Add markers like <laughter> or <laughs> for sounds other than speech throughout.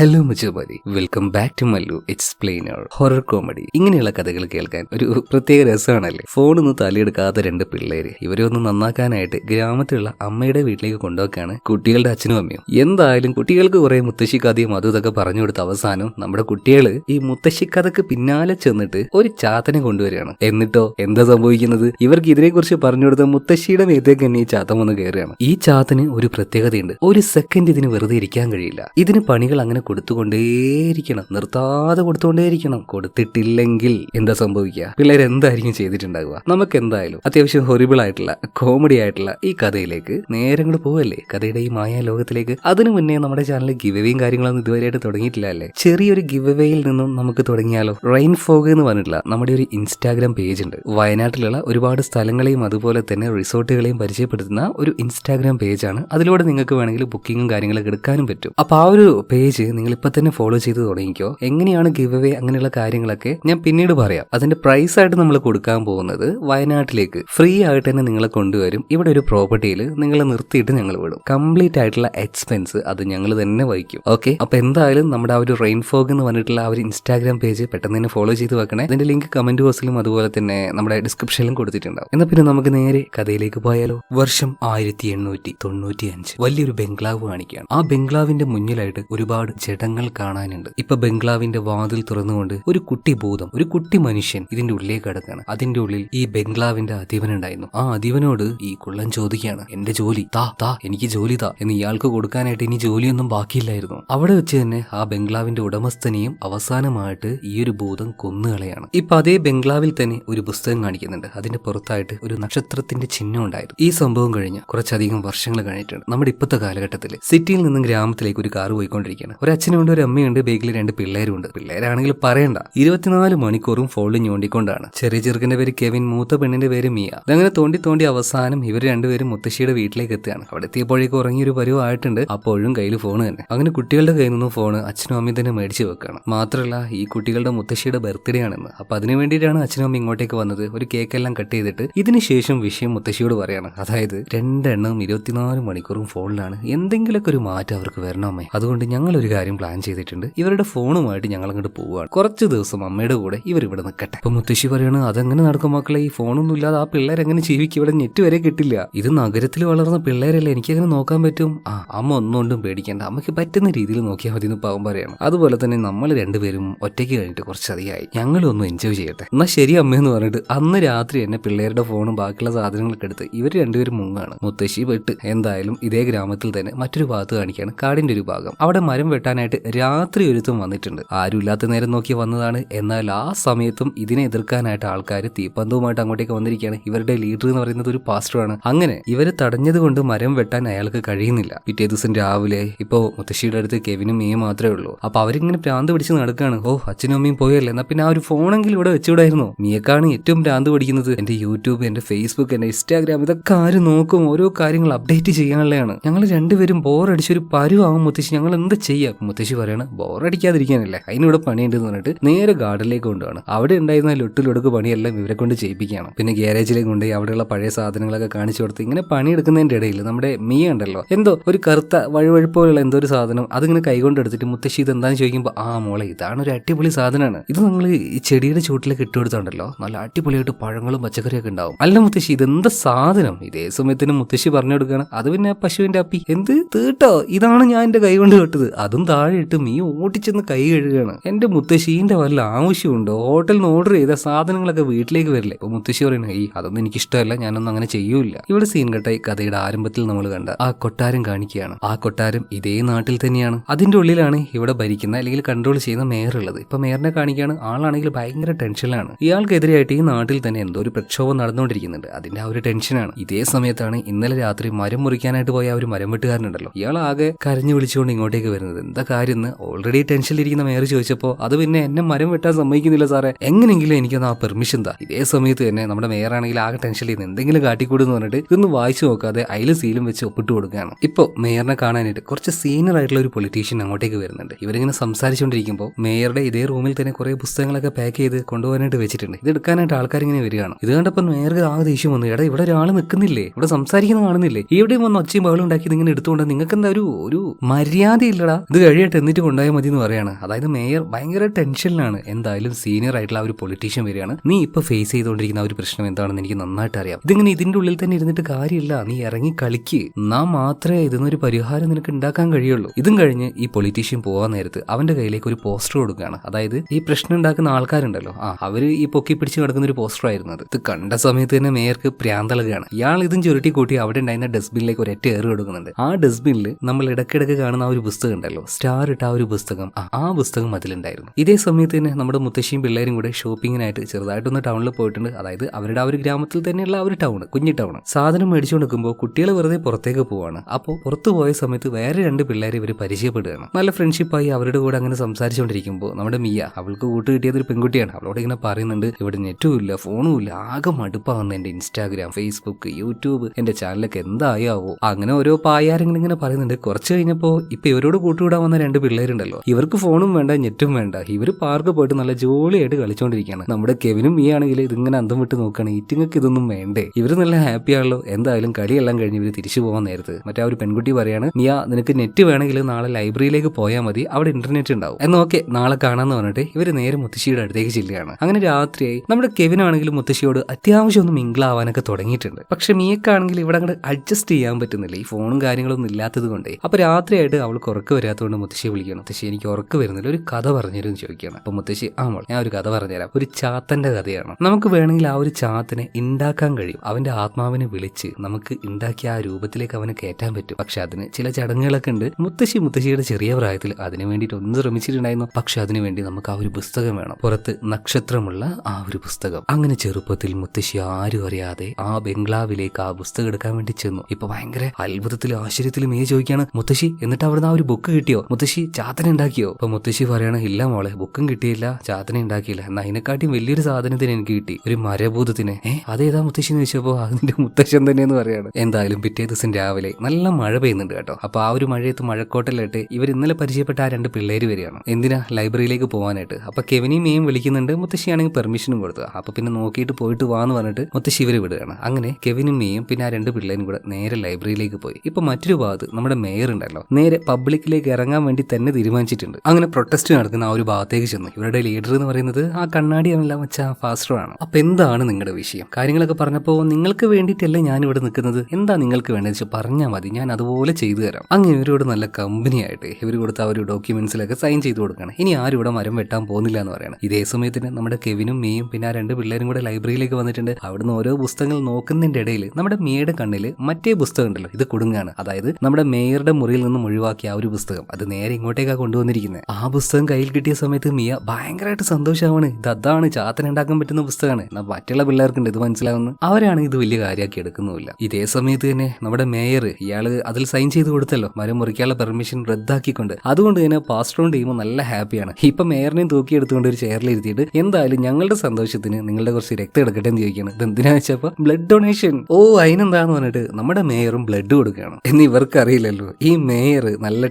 Hello Mujumathi welcome back to Mallu explainer horror comedy ഇങ്ങനെയുള്ള കഥകൾ കേൾക്കാൻ ഒരു പ്രത്യേക രസമാണല്ലേ? ഫോണൊന്നും തലയെടുക്കാത്ത രണ്ട് പിള്ളേര്. ഇവരെ ഒന്ന് നന്നാക്കാനായിട്ട് ഗ്രാമത്തിലുള്ള അമ്മയുടെ വീട്ടിലേക്ക് കൊണ്ടുപോക്കാണ് കുട്ടികളുടെ അച്ഛനും അമ്മയും. എന്തായാലും കുട്ടികൾക്ക് കുറെ മുത്തശ്ശി കഥയും അതും ഇതൊക്കെ പറഞ്ഞു കൊടുത്ത അവസാനം നമ്മുടെ കുട്ടികൾ ഈ മുത്തശ്ശി കഥക്ക് പിന്നാലെ ചെന്നിട്ട് ഒരു ചാത്തനെ കൊണ്ടുവരികയാണ്. എന്നിട്ടോ എന്താ സംഭവിക്കുന്നത്? ഇവർക്ക് ഇതിനെക്കുറിച്ച് പറഞ്ഞു കൊടുത്ത മുത്തശ്ശിയുടെ മേത്തേക്ക് തന്നെ ഈ ചാത്തം വന്ന് കയറുകയാണ്. ഈ ചാത്തന് ഒരു പ്രത്യേകതയുണ്ട്. ഒരു സെക്കൻഡ് ഇതിന് വെറുതെ ഇരിക്കാൻ കഴിയില്ല. ഇതിന് പണികൾ അങ്ങനെ കൊടുത്തുകൊണ്ടേയിരിക്കണം. നിർത്താതെ കൊടുത്തുകൊണ്ടേയിരിക്കണം. കൊടുത്തിട്ടില്ലെങ്കിൽ എന്താ സംഭവിക്കുക? പിള്ളേർ എന്തായിരിക്കും ചെയ്തിട്ടുണ്ടാവുക? നമുക്ക് എന്തായാലും അത്യാവശ്യം ഹൊറിബിൾ ആയിട്ടുള്ള കോമഡി ആയിട്ടുള്ള ഈ കഥയിലേക്ക് നേരങ്ങൾ പോവല്ലേ? കഥയുടെ ഈ മായ ലോകത്തിലേക്ക് അതിനു മുന്നേ നമ്മുടെ ചാനലിൽ ഗിവവേയും കാര്യങ്ങളൊന്നും ഇതുവരെയായിട്ട് തുടങ്ങിയിട്ടില്ല അല്ലേ? ചെറിയൊരു ഗിവവേയിൽ നിന്നും നമുക്ക് തുടങ്ങിയാലോ? റെയിൻ ഫോഗ് എന്ന് പറഞ്ഞിട്ടുള്ള നമ്മുടെ ഒരു ഇൻസ്റ്റാഗ്രാം പേജ് ഉണ്ട്. വയനാട്ടിലുള്ള ഒരുപാട് സ്ഥലങ്ങളെയും അതുപോലെ തന്നെ റിസോർട്ടുകളെയും പരിചയപ്പെടുത്തുന്ന ഒരു ഇൻസ്റ്റാഗ്രാം പേജാണ് അതിലൂടെ നിങ്ങൾക്ക് വേണമെങ്കിൽ ബുക്കിങ്ങും കാര്യങ്ങളൊക്കെ എടുക്കാനും പറ്റും. അപ്പൊ ആ ഒരു പേജ് നിങ്ങൾ ഇപ്പൊ തന്നെ ഫോളോ ചെയ്ത് തുടങ്ങിക്കോ. എങ്ങനെയാണ് ഗിവ് അവേ അങ്ങനെയുള്ള കാര്യങ്ങളൊക്കെ ഞാൻ പിന്നീട് പറയാം. അതിന്റെ പ്രൈസ് ആയിട്ട് നമ്മൾ കൊടുക്കാൻ പോകുന്നത് വയനാട്ടിലേക്ക്. ഫ്രീ ആയിട്ട് തന്നെ നിങ്ങളെ കൊണ്ടുവരും. ഇവിടെ ഒരു പ്രോപ്പർട്ടിയിൽ നിങ്ങളെ നിർത്തിയിട്ട് ഞങ്ങൾ വിടും. കംപ്ലീറ്റ് ആയിട്ടുള്ള എക്സ്പെൻസ് അത് ഞങ്ങൾ തന്നെ വഹിക്കും. ഓക്കെ അപ്പൊ എന്തായാലും നമ്മുടെ ആ ഒരു റെയിൻഫോഗ് എന്ന് പറഞ്ഞിട്ടുള്ള ആ ഒരു ഇൻസ്റ്റാഗ്രാം പേജ് പെട്ടെന്ന് തന്നെ ഫോളോ ചെയ്ത് വെക്കണേ. അതിന്റെ ലിങ്ക് കമന്റ് ബോക്സിലും അതുപോലെ തന്നെ നമ്മുടെ ഡിസ്ക്രിപ്ഷനിലും കൊടുത്തിട്ടുണ്ടാവും എന്നാൽ പിന്നെ നമുക്ക് നേരെ കഥയിലേക്ക് പോയാലോ. വർഷം ആയിരത്തി എണ്ണൂറ്റി തൊണ്ണൂറ്റി അഞ്ച് വലിയൊരു ബംഗ്ലാവ് കാണിക്കുകയാണ്. ആ ബംഗ്ലാവിന്റെ മുന്നിലായിട്ട് ഒരുപാട് ജഡങ്ങൾ കാണാനുണ്ട്. ഇപ്പൊ ബംഗ്ലാവിന്റെ വാതിൽ തുറന്നുകൊണ്ട് ഒരു കുട്ടി ഭൂതം ഒരു കുട്ടി മനുഷ്യൻ ഇതിന്റെ ഉള്ളിലേക്ക് കിടക്കാണ് അതിന്റെ ഉള്ളിൽ ഈ ബംഗ്ലാവിന്റെ അധിപനുണ്ടായിരുന്നു ആ അധിപനോട് ഈ കുള്ളൻ ചോദിക്കുകയാണ് എന്റെ ജോലി താ താ എനിക്ക് ജോലി താ എന്ന് ഇയാൾക്ക് കൊടുക്കാനായിട്ട് ഇനി ജോലിയൊന്നും ബാക്കിയില്ലായിരുന്നു. അവിടെ വെച്ച് തന്നെ ആ ബംഗ്ലാവിന്റെ ഉടമസ്ഥനെയും അവസാനമായിട്ട് ഈ ഒരു ഭൂതം കൊന്നുകളയാണ്. ഇപ്പൊ അതേ ബംഗ്ലാവിൽ തന്നെ ഒരു പുസ്തകം കാണിക്കുന്നുണ്ട്. അതിന്റെ പുറത്തായിട്ട് ഒരു നക്ഷത്രത്തിന്റെ ചിഹ്നം ഉണ്ടായിരുന്നു. ഈ സംഭവം കഴിഞ്ഞ് കുറച്ചധികം വർഷങ്ങൾ കഴിഞ്ഞിട്ടുണ്ട്. നമ്മുടെ ഇപ്പോഴത്തെ കാലഘട്ടത്തിൽ സിറ്റിയിൽ നിന്നും ഗ്രാമത്തിലേക്ക് ഒരു കാർ പോയിക്കൊണ്ടിരിക്കുകയാണ്. അച്ഛനുണ്ട് ഒരു അമ്മയുണ്ട് ബേക്കിൽ രണ്ട് പിള്ളേരും ഉണ്ട്. പിള്ളേരാണെങ്കിൽ പറയണ്ട. ഇരുപത്തിനാല് മണിക്കൂറും ഫോണിൽ ഞോണ്ടിക്കൊണ്ടാണ്. ചെറിയ ചെറുക്കന്റെ പേര് കെവിൻ മൂത്ത പെണ്ണിന്റെ പേര് മിയ. അങ്ങനെ തോണ്ടി തോണ്ടി അവസാനം ഇവർ രണ്ടുപേരും മുത്തശ്ശിയുടെ വീട്ടിലേക്ക് എത്തുകയാണ്. അവിടെ എത്തിയപ്പോഴേക്കും ഉറങ്ങിയൊരു പരുവായിട്ടുണ്ട്. അപ്പോഴും കയ്യിൽ ഫോൺ തന്നെ. അങ്ങനെ കുട്ടികളുടെ കയ്യിൽ നിന്നും ഫോൺ അച്ഛനും അമ്മയും തന്നെ മേടിച്ചു വെക്കുകയാണ്. മാത്രമല്ല ഈ കുട്ടികളുടെ മുത്തശ്ശിയുടെ ബർത്ത്ഡേ ആണെന്ന്. അപ്പൊ അതിനു വേണ്ടിയിട്ടാണ് അച്ഛനും അമ്മ ഇങ്ങോട്ടേക്ക് വന്നത്. ഒരു കേക്ക് എല്ലാം കട്ട് ചെയ്തിട്ട് ഇതിനുശേഷം വിഷയം മുത്തശ്ശിയോട് പറയാണ്. അതായത് രണ്ടെണ്ണം ഇരുപത്തിനാല് മണിക്കൂറും ഫോണിലാണ് എന്തെങ്കിലുമൊക്കെ ഒരു മാറ്റം അവർക്ക് വരണമേ. അതുകൊണ്ട് ഞങ്ങൾ ഒരു കാര്യം പ്ലാൻ ചെയ്തിട്ടുണ്ട്. ഇവരുടെ ഫോണുമായിട്ട് ഞങ്ങൾ അങ്ങോട്ട് പോവുകയാണ് കുറച്ച് ദിവസം അമ്മയുടെ കൂടെ ഇവർ ഇവിടെ നിൽക്കട്ടെ. അപ്പൊ മുത്തശ്ശി പറയാണ് അതെങ്ങനെ നടക്കും മക്കളെ? ഈ ഫോണൊന്നും ഇല്ലാതെ ആ പിള്ളേരെങ്ങനെ ജീവിക്കും? ഇവിടെ നെറ്റ് വരെ കിട്ടില്ല. ഇത് നഗരത്തിൽ വളർന്ന പിള്ളേരല്ലേ എനിക്കങ്ങനെ നോക്കാൻ പറ്റും? ആ അമ്മ ഒന്നുകൊണ്ടും പേടിക്കേണ്ട. അമ്മയ്ക്ക് പറ്റുന്ന രീതിയിൽ നോക്കിയാൽ മതി എന്ന് പാവം പറയാണ്. അതുപോലെ തന്നെ നമ്മൾ രണ്ടുപേരും ഒറ്റയ്ക്ക് കഴിഞ്ഞിട്ട് കുറച്ചധികമായി. ഞങ്ങളൊന്നും എൻജോയ് ചെയ്യട്ടെ. എന്നാ ശരി അമ്മയെന്ന് പറഞ്ഞിട്ട് അന്ന് രാത്രി എന്നെ പിള്ളേരുടെ ഫോണും ബാക്കിയുള്ള സാധനങ്ങളൊക്കെ എടുത്ത് ഇവർ രണ്ടുപേരും മുങ്ങാണ്. മുത്തശ്ശി വെട്ട് എന്തായാലും ഇതേ ഗ്രാമത്തിൽ തന്നെ മറ്റൊരു ഭാഗത്ത് കാണിക്കുകയാണ്. കാടിന്റെ ഒരു ഭാഗം. അവിടെ മരം വെട്ടാനായിട്ട് രാത്രി ഒരുത്തും വന്നിട്ടുണ്ട്. ആരുമില്ലാത്ത നേരം നോക്കി വന്നതാണ്. എന്നാൽ ആ സമയത്തും ഇതിനെ എതിർക്കാനായിട്ട് ആൾക്കാർ തീപ്പന്തവുമായിട്ട് അങ്ങോട്ടേക്ക് വന്നിരിക്കുകയാണ്. ഇവരുടെ ലീഡർ എന്ന് പറയുന്നത് ഒരു പാസ്റ്ററാണ് അങ്ങനെ ഇവരെ തടഞ്ഞതുകൊണ്ട് മരം വെട്ടാൻ അയാൾക്ക് കഴിയുന്നില്ല. പിറ്റേ ദിവസം രാവിലെ ഇപ്പോ മുത്തശ്ശിയുടെ അടുത്ത് കെവിനും മീയും മാത്രമേ ഉള്ളൂ. അപ്പൊ അവരിങ്ങനെ പ്രാന്ത് പിടിച്ച് നടക്കുകയാണ്. ഓ അച്ഛനും അമ്മയും പോയല്ലേ? എന്നാ പിന്നെ ആ ഒരു ഫോണെങ്കിലും ഇവിടെ വെച്ചുകൂടായിരുന്നു? മീയക്കാണ് ഏറ്റവും പ്രാന്ത് പിടിക്കുന്നത്. എന്റെ യൂട്യൂബ് എന്റെ ഫേസ്ബുക്ക് എന്റെ ഇൻസ്റ്റാഗ്രാം ഇതൊക്കെ ആര് നോക്കും? ഓരോ കാര്യങ്ങൾ അപ്ഡേറ്റ് ചെയ്യാനുള്ളതാണ്. ഞങ്ങൾ രണ്ടുപേരും ബോറടിച്ചൊരു പരുവാകും മുത്തശ്ശി. ഞങ്ങൾ എന്ത് ചെയ്യാം? മുത്തശ്ശി പറയാണ് ബോറടിക്കാതിരിക്കാനല്ലേ അതിനിവിടെ പണിയുണ്ടെന്ന് പറഞ്ഞിട്ട് നേരെ ഗാർഡനിലേക്ക് കൊണ്ടുപോകണം അവിടെ ഉണ്ടായിരുന്ന ലൊട്ടിലൊടുക്ക് പണിയെല്ലാം ഇവരെ കൊണ്ട് ചെയ്യിപ്പിക്കുകയാണ്. പിന്നെ ഗ്യാരേജിലേക്ക് കൊണ്ടുപോയി അവിടെയുള്ള പഴയ സാധനങ്ങളൊക്കെ കാണിച്ചു കൊടുത്ത് ഇങ്ങനെ പണിയെടുക്കുന്നതിന്റെ ഇടയിൽ നമ്മുടെ മിയ ഉണ്ടല്ലോ എന്തോ ഒരു കറുത്ത വഴുവഴുപ്പോലുള്ള എന്തോ ഒരു സാധനം അതിങ്ങനെ കൈകൊണ്ട് എടുത്തിട്ട് മുത്തശ്ശി ഇത് എന്താണെന്ന് ചോദിക്കുമ്പോൾ ആ മോളെ ഇതാണ് ഒരു അടിപൊളി സാധനമാണ് ഇത് നിങ്ങൾ ഈ ചെടിയുടെ ചൂട്ടിലേക്ക് ഇട്ടുകൊടുത്തുണ്ടല്ലോ നല്ല അടിപൊളിയായിട്ട് പഴങ്ങളും പച്ചക്കറിയൊക്കെ ഉണ്ടാവും. അല്ല മുത്തശ്ശി ഇതെന്താ സാധനം? ഇതേ സമയത്തിന് മുത്തശ്ശി പറഞ്ഞു കൊടുക്കുകയാണ്. അത് പിന്നെ പശുവിന്റെ അപ്പി. എന്ത്? തീട്ടോ? ഇതാണ് ഞാൻ എന്റെ കൈ കൊണ്ട് കേട്ടത് അതും താഴെ ഇട്ട് മീ ഓട്ടിച്ചെന്ന് കൈ കഴുകുകയാണ് എന്റെ മുത്തശ്ശീന്റെ വല്ല ആവശ്യമുണ്ടോ? ഹോട്ടലിൽ നിന്ന് ഓർഡർ ചെയ്ത സാധനങ്ങളൊക്കെ വീട്ടിലേക്ക് വരില്ലേ? ഇപ്പൊ മുത്തശ്ശി പറയുന്നത് ഈ അതൊന്നും എനിക്ക് ഇഷ്ടമല്ല ഞാനൊന്നും അങ്ങനെ ചെയ്യൂല ഇവിടെ സീൻ കട്ടായി കഥയുടെ ആരംഭത്തിൽ നമ്മൾ കണ്ട ആ കൊട്ടാരം കാണിക്കുകയാണ്. ആ കൊട്ടാരം ഇതേ നാട്ടിൽ തന്നെയാണ്. അതിന്റെ ഉള്ളിലാണ് ഇവിടെ ഭരിക്കുന്ന അല്ലെങ്കിൽ കൺട്രോൾ ചെയ്യുന്ന മേയർ ഉള്ളത്. ഇപ്പൊ മേയറിനെ കാണിക്കുകയാണ് ആളാണെങ്കിൽ ഭയങ്കര ടെൻഷനിലാണ് ഇയാൾക്കെതിരെയായിട്ട് ഈ നാട്ടിൽ തന്നെ എന്തോ ഒരു പ്രക്ഷോഭം നടന്നുകൊണ്ടിരിക്കുന്നുണ്ട്. അതിന്റെ ആ ഒരു ടെൻഷനാണ് ഇതേ സമയത്താണ് ഇന്നലെ രാത്രി മരം മുറിക്കാനായിട്ട് പോയ ആ ഒരു മരം വെട്ടുകാരനുണ്ടല്ലോ ഇയാൾ ആകെ കരഞ്ഞു വിളിച്ചുകൊണ്ട് ഇങ്ങോട്ടേക്ക് വരുന്നത്. കാര്യം എന്ന് ഓൾറെഡി ടെൻഷനിലിരിക്കുന്ന മേയർ ചോദിച്ചപ്പോൾ അത് പിന്നെ എന്നെ മരം വെട്ടാൻ സമ്മതിക്കുന്നില്ല സാറേ എങ്ങനെയെങ്കിലും എനിക്കൊന്ന് ആ പെർമിഷൻ താ. ഇതേ സമയത്ത് തന്നെ നമ്മുടെ മേയർ ആണെങ്കിൽ ആകെ ടെൻഷനിൽ നിന്ന് എന്തെങ്കിലും കാട്ടിക്കൂടെന്ന് പറഞ്ഞിട്ട് ഇതൊന്ന് വായിച്ചു നോക്കാതെ അതിൽ സീലും വെച്ച് ഒപ്പിട്ട് കൊടുക്കുകയാണ്. ഇപ്പോൾ മേയറിനെ കാണാനായിട്ട് കുറച്ച് സീനിയർ ആയിട്ടുള്ള ഒരു പൊളിറ്റീഷ്യൻ അങ്ങോട്ടേക്ക് വരുന്നുണ്ട്. ഇവരിങ്ങനെ സംസാരിച്ചുകൊണ്ടിരിക്കുമ്പോൾ മേയറുടെ ഇതേ റൂമിൽ തന്നെ കുറേ പുസ്തകങ്ങളൊക്കെ പാക്ക് ചെയ്ത് കൊണ്ടുപോകാനായിട്ട് വെച്ചിട്ടുണ്ട്. ഇത് എടുക്കാനായിട്ട് ആൾക്കാർ ഇങ്ങനെ വരികയാണ്. ഇത് കണ്ടപ്പോൾ മേയർക്ക് ആകെ ദേഷ്യം വന്നു. എടാ ഇവിടെ ഒരാൾ നിൽക്കുന്നില്ലേ ഇവിടെ സംസാരിക്കുന്ന കാണുന്നില്ലേ? എവിടെയും വന്ന് ഒച്ചയും ബഹളം ഉണ്ടാക്കി ഇതിങ്ങനെ എടുത്തുകൊണ്ട് നിങ്ങൾക്ക് എന്താ ഒരു ഒരു മര്യാദ ഇല്ലടാ ഇത് കഴിയട്ടെ എന്നിട്ട് കൊണ്ടുപോയാൽ മതി എന്ന് പറയാണ്. അതായത് മേയർ ഭയങ്കര ടെൻഷനിലാണ്. എന്തായാലും സീനിയർ ആയിട്ടുള്ള ഒരു പൊളിറ്റീഷ്യൻ വരികയാണ്. നീ ഇപ്പൊ ഫേസ് ചെയ്തുകൊണ്ടിരിക്കുന്ന ഒരു പ്രശ്നം എന്താണെന്ന് എനിക്ക് നന്നായിട്ട് അറിയാം. ഇതിങ്ങനെ ഇതിന്റെ ഉള്ളിൽ തന്നെ ഇരുന്നിട്ട് കാര്യമില്ല. നീ ഇറങ്ങി കളിക്ക്. നാം മാത്രമേ ഇതിനൊരു പരിഹാരം നിനക്ക് ഉണ്ടാക്കാൻ കഴിയുള്ളൂ. ഇതും കഴിഞ്ഞ് ഈ പൊളിറ്റീഷ്യൻ പോവാൻ നേരത്ത് അവന്റെ കയ്യിലേക്ക് ഒരു പോസ്റ്റർ കൊടുക്കുകയാണ്. അതായത് ഈ പ്രശ്നം ഉണ്ടാക്കുന്ന ആൾക്കാരുണ്ടല്ലോ. ആ അവർ ഈ പൊക്കി പിടിച്ച് കിടക്കുന്ന ഒരു പോസ്റ്റർ ആയിരുന്നു അത്. ഇത് കണ്ട സമയത്ത് തന്നെ മേയർക്ക് പ്രാന്തളകയാണ് ഇയാൾ ഇതും ചുരുട്ടി കൂട്ടി അവിടെ ഉണ്ടായിരുന്ന ഡസ്റ്റ്ബിനിലേക്ക് ഒരൊറ്റ ഏറ് കൊടുക്കുന്നുണ്ട്. ആ ഡസ്റ്റ്ബിനിൽ നമ്മൾ ഇടയ്ക്കിടയ്ക്ക് കാണുന്ന ആ ഒരു പുസ്തകം ഉണ്ടല്ലോ. സ്റ്റാർ ഇട്ട ആ ഒരു പുസ്തകം ആ, പുസ്തകം അതിലുണ്ടായിരുന്നു. ഇതേ സമയത്ത് തന്നെ നമ്മുടെ മുത്തശ്ശിയും പിള്ളേരും കൂടെ ഷോപ്പിങ്ങിനായിട്ട് ചെറുതായിട്ടൊന്ന് ടൗണിൽ പോയിട്ടുണ്ട്. അതായത് അവരുടെ ആ ഒരു ഗ്രാമത്തിൽ തന്നെയുള്ള ആ ഒരു ടൗൺ കുഞ്ഞു ടൗൺ സാധനം മേടിച്ചു കൊടുക്കുമ്പോൾ കുട്ടികൾ വെറുതെ പുറത്തേക്ക് പോവാണ്. അപ്പോൾ പുറത്തു പോയ സമയത്ത് വേറെ രണ്ട് പിള്ളേരെ ഇവർ പരിചയപ്പെടുകയാണ്. നല്ല ഫ്രണ്ട്ഷിപ്പായി അവരുടെ കൂടെ അങ്ങനെ സംസാരിച്ചുകൊണ്ടിരിക്കുമ്പോൾ നമ്മുടെ മിയ അവൾക്ക് കൂട്ട് കിട്ടിയത് ഒരു പെൺകുട്ടിയാണ്. അവളോട് ഇങ്ങനെ പറയുന്നുണ്ട് ഇവിടെ നെറ്റും ഇല്ല ഫോണും ഇല്ല ആകെ മടുപ്പാകുന്ന എന്റെ ഇൻസ്റ്റാഗ്രാം ഫേസ്ബുക്ക് യൂട്യൂബ് എന്റെ ചാനലൊക്കെ എന്തായാവോ? അങ്ങനെ ഓരോ പായാരങ്ങൾ ഇങ്ങനെ പറയുന്നുണ്ട്. കുറച്ച് കഴിഞ്ഞപ്പോൾ ഇപ്പൊ ഇവരോട് കൂട്ടുകൂടാൻ വന്ന രണ്ട് പിള്ളേരുണ്ടല്ലോ. ഇവർക്ക് ഫോണും വേണ്ട നെറ്റും വേണ്ട. ഇവർ പാർക്ക് പോയിട്ട് നല്ല ജോളിയായിട്ട് കളിച്ചുകൊണ്ടിരിക്കുകയാണ് നമ്മുടെ കെവിനും ഈ ആണെങ്കിൽ ഇതിങ്ങനെ അന്തം വിട്ട് നോക്കുകയാണ്. ഈറ്റിങ്ങൾക്ക് ഇതൊന്നും വേണ്ടേ. ഇവർ നല്ല ഹാപ്പി ആണല്ലോ. എന്തായാലും കളിയെല്ലാം കഴിഞ്ഞ് ഇവർ തിരിച്ചു പോകാൻ നേരത്ത്. മറ്റേ ആ ഒരു പെൺകുട്ടി പറയാണ് മിയ നിനക്ക് നെറ്റ് വേണമെങ്കിൽ നാളെ ലൈബ്രറിയിലേക്ക് പോയാൽ മതി. അവിടെ ഇന്റർനെറ്റ് ഉണ്ടാവും. എന്നാ ഓക്കെ നാളെ കാണാന്ന് പറഞ്ഞിട്ട് ഇവർ നേരെ മുത്തശ്ശിയുടെ അടുത്തേക്ക് ചെല്ലുകയാണ്. അങ്ങനെ രാത്രിയായി. നമ്മുടെ കെവിൻ ആണെങ്കിലും മുത്തശ്ശിയോട് അത്യാവശ്യം ഒന്ന് മിങ്കിൾ ആവാനൊക്കെ തുടങ്ങിയിട്ടുണ്ട്. പക്ഷെ മിയക്കാണെങ്കിൽ ഇവിടെ അങ്ങോട്ട് അഡ്ജസ്റ്റ് ചെയ്യാൻ പറ്റുന്നില്ല. ഈ ഫോണും കാര്യങ്ങളൊന്നും ഇല്ലാത്തത് കൊണ്ടേ. അപ്പൊ രാത്രിയായിട്ട് അവൾക്ക് ഉറക്കം വരാത്തതുകൊണ്ട് മുത്തശ്ശിയെ വിളിക്കണം മുത്തശ്ശി എനിക്ക് ഉറക്കം വരുന്നില്ല. ഒരു കഥ പറഞ്ഞുതരും ചോദിക്കുകയാണ്. അപ്പൊ മുത്തശ്ശി ആ മോൾ ഞാൻ ഒരു കഥ പറഞ്ഞുതരാം. ഒരു ചാത്തന്റെ കഥയാണ്. നമുക്ക് വേണമെങ്കിൽ ആ ഒരു ചാത്തനെ ഉണ്ടാക്കാൻ കഴിയും. അവന്റെ ആത്മാവിനെ വിളിച്ച് നമുക്ക് ഉണ്ടാക്കിയ ആ രൂപത്തിലേക്ക് അവനെ കയറ്റാൻ പറ്റും. പക്ഷെ അതിന് ചില ചടങ്ങുകളൊക്കെ ഉണ്ട്. മുത്തശ്ശി മുത്തശ്ശിയുടെ ചെറിയ പ്രായത്തിൽ അതിനു വേണ്ടിയിട്ട് ഒന്ന് ശ്രമിച്ചിട്ടുണ്ടായിരുന്നു. പക്ഷെ അതിനു വേണ്ടി നമുക്ക് ആ ഒരു പുസ്തകം വേണം. പുറത്ത് നക്ഷത്രമുള്ള ആ ഒരു പുസ്തകം. അങ്ങനെ ചെറുപ്പത്തിൽ മുത്തശ്ശി ആരും അറിയാതെ ആ ബംഗ്ലാവിലേക്ക് ആ പുസ്തകം എടുക്കാൻ വേണ്ടി ചെന്നു. ഇപ്പൊ ഭയങ്കര അത്ഭുതത്തിലും ആശ്ചര്യത്തിലും ഏ ചോദിക്കാണ് മുത്തശ്ശി എന്നിട്ട് അവിടുന്ന് ആ ഒരു ബുക്ക് കിട്ടിയോ? മുത്തശ്ശി ചാത്തനെ ഉണ്ടാക്കിയോ? അപ്പൊ മുത്തശ്ശി പറയണ ഇല്ല മോളെ ബുക്കും കിട്ടിയില്ല ചാത്തനെ ഉണ്ടാക്കിയില്ല. എന്നാ അതിനെക്കാട്ടിയും വലിയൊരു സാധനത്തിന് എനിക്ക് കിട്ടി ഒരു മരഭൂതത്തിന് ഏ അതേതാ മുത്തശ്ശി എന്ന് ചോദിച്ചപ്പോ? അതിന്റെ മുത്തശ്ശൻ തന്നെയെന്ന് പറയാണ്. എന്തായാലും പിറ്റേ ദിവസം രാവിലെ നല്ല മഴ പെയ്യുന്നുണ്ട് കേട്ടോ. അപ്പൊ ആ ഒരു മഴയത്ത് മഴക്കോട്ടലിട്ട് ഇവർ ഇന്നലെ പരിചയപ്പെട്ട ആ രണ്ട് പിള്ളേര് വരികയാണ് എന്തിനാ ലൈബ്രറിയിലേക്ക് പോകാനായിട്ട് അപ്പൊ കെവിനെയും മേയും വിളിക്കുന്നുണ്ട് മുത്തശ്ശിയാണെങ്കിൽ പെർമിഷനും കൊടുത്തു. അപ്പൊ പിന്നെ നോക്കിയിട്ട് പോയിട്ട് വാന്ന് പറഞ്ഞിട്ട് മുത്തശ്ശി ഇവർ വിടുകയാണ്. അങ്ങനെ കെവിനും മേയും പിന്നെ ആ രണ്ട് പിള്ളേരും കൂടെ നേരെ ലൈബ്രറിയിലേക്ക് പോയി. ഇപ്പൊ മറ്റൊരു ഭാഗത്ത് നമ്മുടെ മേയർ ഉണ്ടല്ലോ നേരെ പബ്ലിക്കിലേക്ക് ഇറങ്ങാൻ വേണ്ടി തന്നെ തീരുമാനിച്ചിട്ടുണ്ട്. അങ്ങനെ പ്രൊട്ടസ്റ്റ് നടക്കുന്ന ആ ഒരു ഭാഗത്തേക്ക് ചെന്നു. ഇവരുടെ ലീഡർ എന്ന് പറയുന്നത് ആ കണ്ണാടി അവനെല്ലാം വെച്ച ഫാസ്റ്റർ ആണ്. അപ്പൊ എന്താണ് നിങ്ങളുടെ വിഷയം? കാര്യങ്ങളൊക്കെ പറഞ്ഞപ്പോൾ നിങ്ങൾക്ക് വേണ്ടിയിട്ടല്ലേ ഞാൻ ഇവിടെ നിൽക്കുന്നത്? എന്താ നിങ്ങൾക്ക് വേണ്ടത്? വെച്ചാൽ പറഞ്ഞാൽ മതി. ഞാൻ അതുപോലെ ചെയ്തു തരാം. അങ്ങനെ ഇവരോട് നല്ല കമ്പനി ആയിട്ട് ഇവർ കൊടുത്ത ആ ഒരു ഡോക്യുമെന്റ്സിലൊക്കെ സൈൻ ചെയ്ത് കൊടുക്കണം ഇനി ആരും ഇവിടെ മരം വെട്ടാൻ പോകുന്നില്ല എന്ന് പറയണം. ഇതേ സമയത്തിന് നമ്മുടെ കെവിനും മീയും പിന്നെ ആ രണ്ട് പിള്ളേരും കൂടെ ലൈബ്രറിയിലേക്ക് വന്നിട്ടുണ്ട്. അവിടുന്ന് ഓരോ പുസ്തകങ്ങൾ നോക്കുന്നതിന്റെ ഇടയിൽ നമ്മുടെ മീയുടെ കണ്ണിൽ മറ്റേ പുസ്തകം ഉണ്ടല്ലോ ഇത് കൊടുങ്ങാണ്. അതായത് നമ്മുടെ മേയറുടെ മുറിയിൽ നിന്നും ഒഴിവാക്കിയ ആ ഒരു പുസ്തകം. അത് നേരെ ഇങ്ങോട്ടേക്കാണ് കൊണ്ടുവന്നിരിക്കുന്നത് ആ പുസ്തകം കയ്യിൽ കിട്ടിയ സമയത്ത് മിയ ഭയങ്കരമായിട്ട് സന്തോഷമാണ് ഇത് അതാണ് ചാത്തൻ ഉണ്ടാക്കാൻ പറ്റുന്ന പുസ്തകമാണ്. മറ്റുള്ള പിള്ളേർക്കുണ്ട് ഇത് മനസ്സിലാവുന്ന. അവരാണ് ഇത് വലിയ കാര്യമാക്കി എടുക്കുന്നുമില്ല. ഇതേ സമയത്ത് തന്നെ നമ്മുടെ മേയർ ഇയാൾ അതിൽ സൈൻ ചെയ്ത് കൊടുത്തല്ലോ. മരം മുറിക്കാനുള്ള പെർമിഷൻ റദ്ദാക്കിക്കൊണ്ട്. അതുകൊണ്ട് തന്നെ പാസ്റ്ററും ടീം നല്ല ഹാപ്പിയാണ്. ഇപ്പൊ മേയറിനെയും തൂക്കിയെടുത്തുകൊണ്ട് ഒരു ചെയറിൽ ഇരുത്തിയിട്ട് എന്തായാലും ഞങ്ങളുടെ സന്തോഷത്തിന് നിങ്ങളുടെ കുറച്ച് രക്തം എടുക്കട്ടെ എന്ന് ചോദിക്കുകയാണ്. ഇത് എന്തിനാ വെച്ചപ്പോ? Blood donation. ഓ അതിനെന്താന്ന് പറഞ്ഞിട്ട് നമ്മുടെ മേയറും ബ്ലഡ് കൊടുക്കുകയാണ്. എന്ന് ഇവർക്ക് അറിയില്ലല്ലോ ഈ മേയർ നല്ല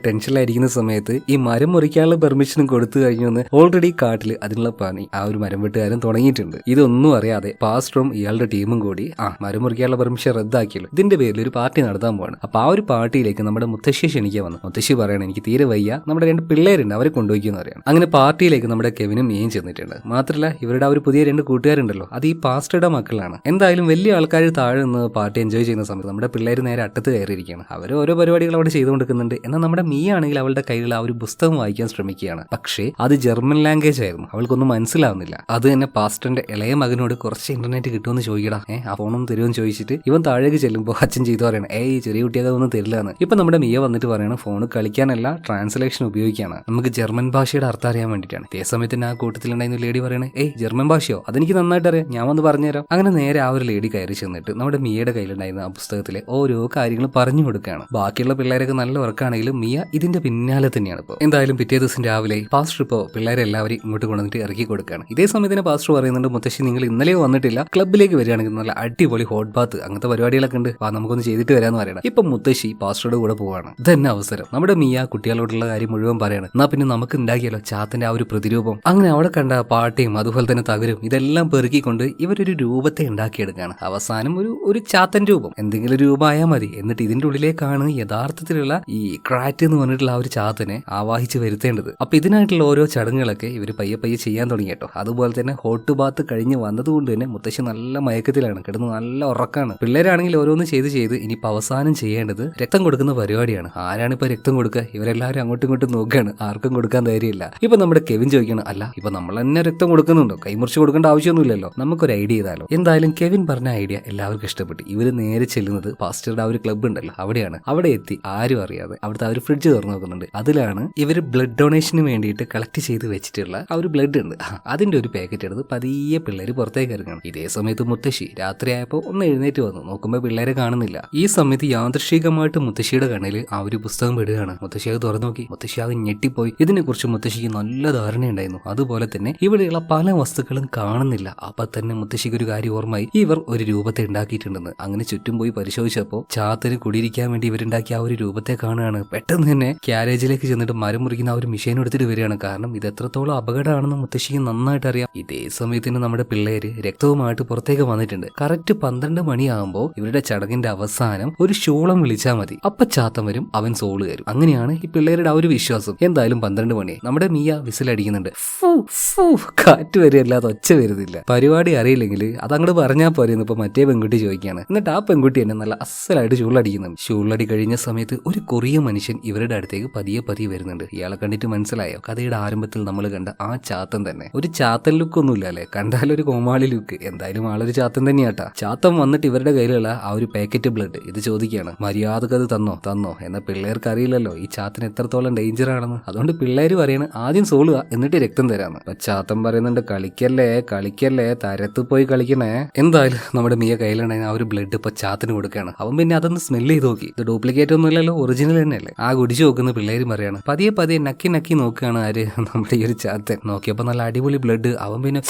ടെൻഷനിലായിരിക്കുന്ന സമയത്ത് ഈ മരം മുറിക്കാനുള്ള പെർമിഷനും കൊടുത്തു കഴിഞ്ഞു എന്ന് ഓൾറെഡി കാട്ടിൽ അതിനുള്ള പണി ആ ഒരു മരം വെട്ടുകാരൻ തുടങ്ങിയിട്ടുണ്ട്. ഇതൊന്നും അറിയാതെ പാസ്റ്ററും ഇയാളുടെ ടീമും കൂടി ആ മരം മുറിക്കാനുള്ള പെർമിഷൻ റദ്ദാക്കിയല്ലോ. ഇതിന്റെ പേരിൽ ഒരു പാർട്ടി നടത്താൻ പോവാണ്. അപ്പൊ ആ ഒരു പാർട്ടിയിലേക്ക് നമ്മുടെ മുത്തശ്ശി ക്ഷണിക്കാൻ വന്നു. മുത്തശ്ശി പറയണം എനിക്ക് തീരെ വയ്യ. നമ്മുടെ രണ്ട് പിള്ളേരുണ്ട് അവരെ കൊണ്ടുപോയിക്കെന്ന് പറയണം. അങ്ങനെ പാർട്ടിയിലേക്ക് നമ്മുടെ കെവിനും മീൻ ചെന്നിട്ടുണ്ട്. മാത്രമല്ല ഇവരുടെ ആ ഒരു പുതിയ രണ്ട് കൂട്ടുകാരുണ്ടല്ലോ അത് ഈ പാസ്റ്ററുടെ മക്കളാണ്. എന്തായാലും വലിയ ആൾക്കാർ താഴെ നിന്ന് പാർട്ടി എൻജോയ് ചെയ്യുന്ന സമയത്ത് നമ്മുടെ പിള്ളേർ നേരെ അട്ടത്ത് കയറിയിരിക്കുകയാണ്. അവർ ഓരോ പരിപാടികൾ അവിടെ ചെയ്തുകൊണ്ടിരിക്കുന്നുണ്ട്. എന്നാൽ നമ്മുടെ മീ ആണെങ്കിൽ അവളുടെ കയ്യിൽ ആ ഒരു പുസ്തകം വായിക്കാൻ ശ്രമിക്കുകയാണ്. പക്ഷേ അത് ജർമ്മൻ ലാംഗ്വേജ് ആയിരുന്നു. അവൾക്കൊന്നും മനസ്സിലാവുന്നില്ല. അത് തന്നെ പാസ്റ്ററിന്റെ ഇളയ മകനോട് കുറച്ച് ഇന്റർനെറ്റ് കിട്ടുമെന്ന് ചോദിക്കടാ. ഏ ആ ഫോണൊന്നും തരുമെന്ന് ചോദിച്ചിട്ട് ഇവൻ താഴേക്ക് ചെല്ലുമ്പോൾ അച്ഛൻ ചെയ്തു പറയണം ഏയ് ചെറിയ കുട്ടിയൊക്കെ ഒന്നും തരില്ല എന്ന് ഇപ്പൊ നമ്മുടെ മിയ വന്നിട്ട് പറയണം ഫോൺ കളിക്കാനല്ല ട്രാൻസ്ലേഷൻ ഉപയോഗിക്കാണ്. നമുക്ക് ജർമ്മൻ ഭാഷയുടെ അർത്ഥം അറിയാൻ വേണ്ടിയിട്ടാണ്. ഇതേ സമയത്തിന് ആ കൂട്ടത്തിലുണ്ടായിരുന്ന ലേഡി പറയണേ ഏയ് ജർമ്മൻ ഭാഷയോ? അതെനിക്ക് നന്നായിട്ട് അറിയാം. ഞാൻ വന്ന് പറഞ്ഞുതരാം. അങ്ങനെ നേരെ ആ ഒരു ലേഡി കയറി ചെന്നിട്ട് നമ്മുടെ മിയയുടെ കയ്യിലുണ്ടായിരുന്ന ആ പുസ്തകത്തിലെ ഓരോ കാര്യങ്ങളും പറഞ്ഞു കൊടുക്കുകയാണ്. ബാക്കിയുള്ള പിള്ളേരൊക്കെ നല്ല വർക്കാണെങ്കിലും മിയ ഇതിന്റെ പിന്നാലെ തന്നെയാണ് ഇപ്പോൾ എന്തായാലും പിറ്റേ ദിവസം രാവിലെ പാസ്റ്റർ ഇപ്പോൾ പിള്ളേരെ എല്ലാവരും ഇങ്ങോട്ട് കൊണ്ടുവന്നിട്ട് ഇറക്കി കൊടുക്കുകയാണ്. ഇതേ സമയത്ത് തന്നെ പാസ്റ്റർ പറയുന്നുണ്ട് മുത്തശ്ശി നിങ്ങൾ ഇന്നലെ വന്നിട്ടില്ല. ക്ലബ്ബിലേക്ക് വരികയാണെങ്കിൽ നല്ല അടിപൊളി ഹോട്ട് ബാത്ത് അങ്ങനത്തെ പരിപാടികളൊക്കെ ഉണ്ട്. വാ നമുക്കൊന്ന് ചെയ്തിട്ട് വരാന്ന് പറയണം. ഇപ്പൊ മുത്തശ്ശി പാസ്റ്ററുടെ കൂടെ പോവാണ്. ഇതന്നെ അവസരം. നമ്മുടെ മിയ കുട്ടികളോടുള്ള കാര്യം മുഴുവൻ പറയാണ്. എന്നാ പിന്നെ നമുക്ക് ഉണ്ടാക്കിയല്ലോ ചാത്തിന്റെ ആ ഒരു പ്രതിരൂപം. അങ്ങനെ അവിടെ കണ്ട പാട്ടയും അതുപോലെ തന്നെ തകരും ഇതെല്ലാം പെറുക്കിക്കൊണ്ട് ഇവരൊരു രൂപത്തെ ഉണ്ടാക്കിയെടുക്കുകയാണ്. അവസാനം ഒരു ഒരു ചാത്തൻ രൂപം. എന്തെങ്കിലും രൂപമായാൽ മതി. എന്നിട്ട് ഇതിന്റെ ഉള്ളിലേക്കാണ് യഥാർത്ഥത്തിലുള്ള ഈ ക്രാറ്റ് എന്ന് പറഞ്ഞിട്ടുള്ള ഒരു ചാത്തിനെ ആവാഹിച്ച് വരുത്തേണ്ടത്. അപ്പൊ ഇതിനായിട്ടുള്ള ഓരോ ചടങ്ങുകളൊക്കെ ഇവർ പയ്യെ പയ്യെ ചെയ്യാൻ തുടങ്ങി കേട്ടോ. അതുപോലെ തന്നെ ഹോട്ട് ബാത്ത് കഴിഞ്ഞ് വന്നതുകൊണ്ട് തന്നെ മുത്തശ്ശി നല്ല മയക്കത്തിലാണ്. കിടന്ന് നല്ല ഉറക്കാണ്. പിള്ളേരാണെങ്കിൽ ഓരോന്ന് ചെയ്ത് ചെയ്ത് ഇനിയിപ്പോൾ അവസാനം ചെയ്യേണ്ടത് രക്തം കൊടുക്കുന്ന പരിപാടിയാണ്. ആരാണ് ഇപ്പൊ രക്തം കൊടുക്കുക? ഇവരെല്ലാവരും അങ്ങോട്ടും ഇങ്ങോട്ടും നോക്കുകയാണ്. ആർക്കും കൊടുക്കാൻ ധൈര്യമില്ല. ഇപ്പൊ നമ്മുടെ കെവിൻ ചോദിക്കണം അല്ല ഇപ്പൊ നമ്മൾ തന്നെ രക്തം കൊടുക്കുന്നുണ്ടോ? കൈമുറിച്ച് കൊടുക്കേണ്ട ആവശ്യമൊന്നുമില്ലല്ലോ. നമുക്കൊരു ഐഡിയ ചെയ്താലോ എന്തായാലും കെവിൻ പറഞ്ഞ ഐഡിയ എല്ലാവർക്കും ഇഷ്ടപ്പെട്ടു. ഇവർ നേരെ ചെല്ലുന്നത് പാസ്റ്ററുടെ ആ ഒരു ക്ലബ്ബ് ഉണ്ടല്ലോ അവിടെയാണ്. അവിടെ എത്തി ആരും അറിയാതെ അവിടുത്തെ ആ ഒരു ഫ്രിഡ്ജ് തുറന്നു നോക്കുന്നുണ്ട് അതിലാണ് ഇവർ ബ്ലഡ് ഡൊണേഷന് വേണ്ടിയിട്ട് കളക്ട് ചെയ്ത് വെച്ചിട്ടുള്ള ആ ഒരു ബ്ലഡ് ഉണ്ട്. അതിന്റെ ഒരു പാക്കറ്റ് എടുത്ത് പതിയെ പിള്ളേർ പുറത്തേക്ക് ഇറങ്ങണം ഇതേ സമയത്ത് മുത്തശ്ശി രാത്രിയായപ്പോൾ ഒന്ന് എഴുന്നേറ്റ് വന്നു. നോക്കുമ്പോൾ പിള്ളേരെ കാണുന്നില്ല. ഈ സമയത്ത് യാദൃശികമായിട്ട് മുത്തശ്ശിയുടെ കണ്ണിൽ ആ ഒരു പുസ്തകം വിടുകയാണ് മുത്തശ്ശി അത് തുറന്നു നോക്കി. മുത്തശ്ശി അത് ഞെട്ടിപ്പോയി. ഇതിനെക്കുറിച്ച് മുത്തശ്ശിക്ക് നല്ല ധാരണയുണ്ടായിരുന്നു. അതുപോലെ തന്നെ ഇവിടെയുള്ള പല വസ്തുക്കളും കാണുന്നില്ല. അപ്പൊ തന്നെ മുത്തശ്ശിക്ക് ഒരു കാര്യം ഓർമ്മയായി. ഇവർ ഒരു രൂപത്തെ ഉണ്ടാക്കിയിട്ടുണ്ടെന്ന്. അങ്ങനെ ചുറ്റും പോയി പരിശോധിച്ചപ്പോൾ ചാത്തിന് കുടിയിരിക്കാൻ വേണ്ടി ഇവരുണ്ടാക്കിയ ആ ഒരു രൂപത്തെ കാണുകയാണ്. പെട്ടെന്ന് തന്നെ ക്യാരേജിലേക്ക് ചെന്നിട്ട് മരം മുറിക്കുന്ന ആ ഒരു മെഷീൻ എടുത്തിട്ട് വരികയാണ്. കാരണം ഇത് എത്രത്തോളം അപകടമാണെന്ന് മുത്തശ്ശിക്ക് നന്നായിട്ട് അറിയാം. ഇതേ സമയത്തിന് നമ്മുടെ പിള്ളേര് രക്തവുമായിട്ട് പുറത്തേക്ക് വന്നിട്ടുണ്ട്. കറക്റ്റ് പന്ത്രണ്ട് മണിയാകുമ്പോൾ ഇവരുടെ ചടങ്ങിന്റെ അവസാനം ഒരു ശൂളം വിളിച്ചാൽ മതി. അപ്പൊ ചാത്തം വരും അവൻ സോൾ തരും അങ്ങനെയാണ് ഈ പിള്ളേരുടെ ആ ഒരു വിശ്വാസം. എന്തായാലും പന്ത്രണ്ട് മണി. നമ്മുടെ മിയ വിസിലടിക്കുന്നുണ്ട് കാറ്റ് വരില്ലാതെ ഒച്ച വരുന്നില്ല. പരിപാടി അറിയില്ലെങ്കിൽ അത് അങ്ങോട്ട് പറഞ്ഞാൽ പോരെ ഇപ്പൊ മറ്റേ പെൺകുട്ടി ചോദിക്കുകയാണ്. എന്നിട്ട് ആ പെൺകുട്ടി എന്നെ നല്ല അസലായിട്ട് ചൂളടിക്കുന്നുണ്ട്. ചൂളടി കഴിഞ്ഞ സമയത്ത് ഒരു കൊറിയ മനുഷ്യൻ ഇവരുടെ അടുത്തേക്ക് പതിയെ പതിയെ വരുന്നുണ്ട്. ഇയാളെ കണ്ടിട്ട് മനസ്സിലായോ? കഥയുടെ ആരംഭത്തിൽ നമ്മൾ കണ്ട ആ ചാത്തൻ തന്നെ. ഒരു ചാത്തൻ ലുക്ക് ഒന്നുമില്ല അല്ലെ കണ്ടാലൊരു കോമാളി ലുക്ക്. എന്തായാലും ആളൊരു ചാത്തൻ തന്നെയാട്ടാ. ചാത്തൻ വന്നിട്ട് ഇവരുടെ കയ്യിലുള്ള ആ ഒരു പാക്കറ്റ് ബ്ലഡ് ഇത് ചോദിക്കുകയാണ് മര്യാദയ്ക്ക് അത് തന്നോ? തന്നോ? എന്ന പിള്ളേർക്ക് അറിയില്ലല്ലോ ഈ ചാത്തൻ എത്രത്തോളം ഡേഞ്ചർ ആണെന്ന്. അതുകൊണ്ട് പിള്ളേർ പറയണ ആദ്യം സോളുക എന്നിട്ട് രക്തം തരാന്ന്. അപ്പൊ ചാത്തൻ പറയുന്നുണ്ട് കളിക്കല്ലേ കളിക്കല്ലേ തരത്ത് പോയി കളിക്കണേ. എന്തായാലും നമ്മുടെ മിയ കയ്യിലുണ്ടായിരുന്ന ആ ഒരു ബ്ലഡ് ഇപ്പൊ ചാത്തിന് കൊടുക്കുകയാണ്. അവൻ പിന്നെ അതൊന്ന് സ്മെല്ല് ചെയ്ത് നോക്കി. ഇത് ഡ്യൂപ്ലിക്കേറ്റ് ഒന്നും ഇല്ലല്ലോ ഒറിജിനൽ തന്നെയല്ലേ? ആ കുടിച്ചു നോക്കുന്ന പിള്ളേര് പറയാണ് പതിയെ പതിയെ നക്കി നക്കി നോക്കുകയാണ് ആര്? <laughs> നമ്മുടെ ഈ ഒരു ചാത്തൻ. നോക്കിയപ്പോൾ നല്ല അടിപൊളി ബ്ലഡ് അവൻ പിന്നെ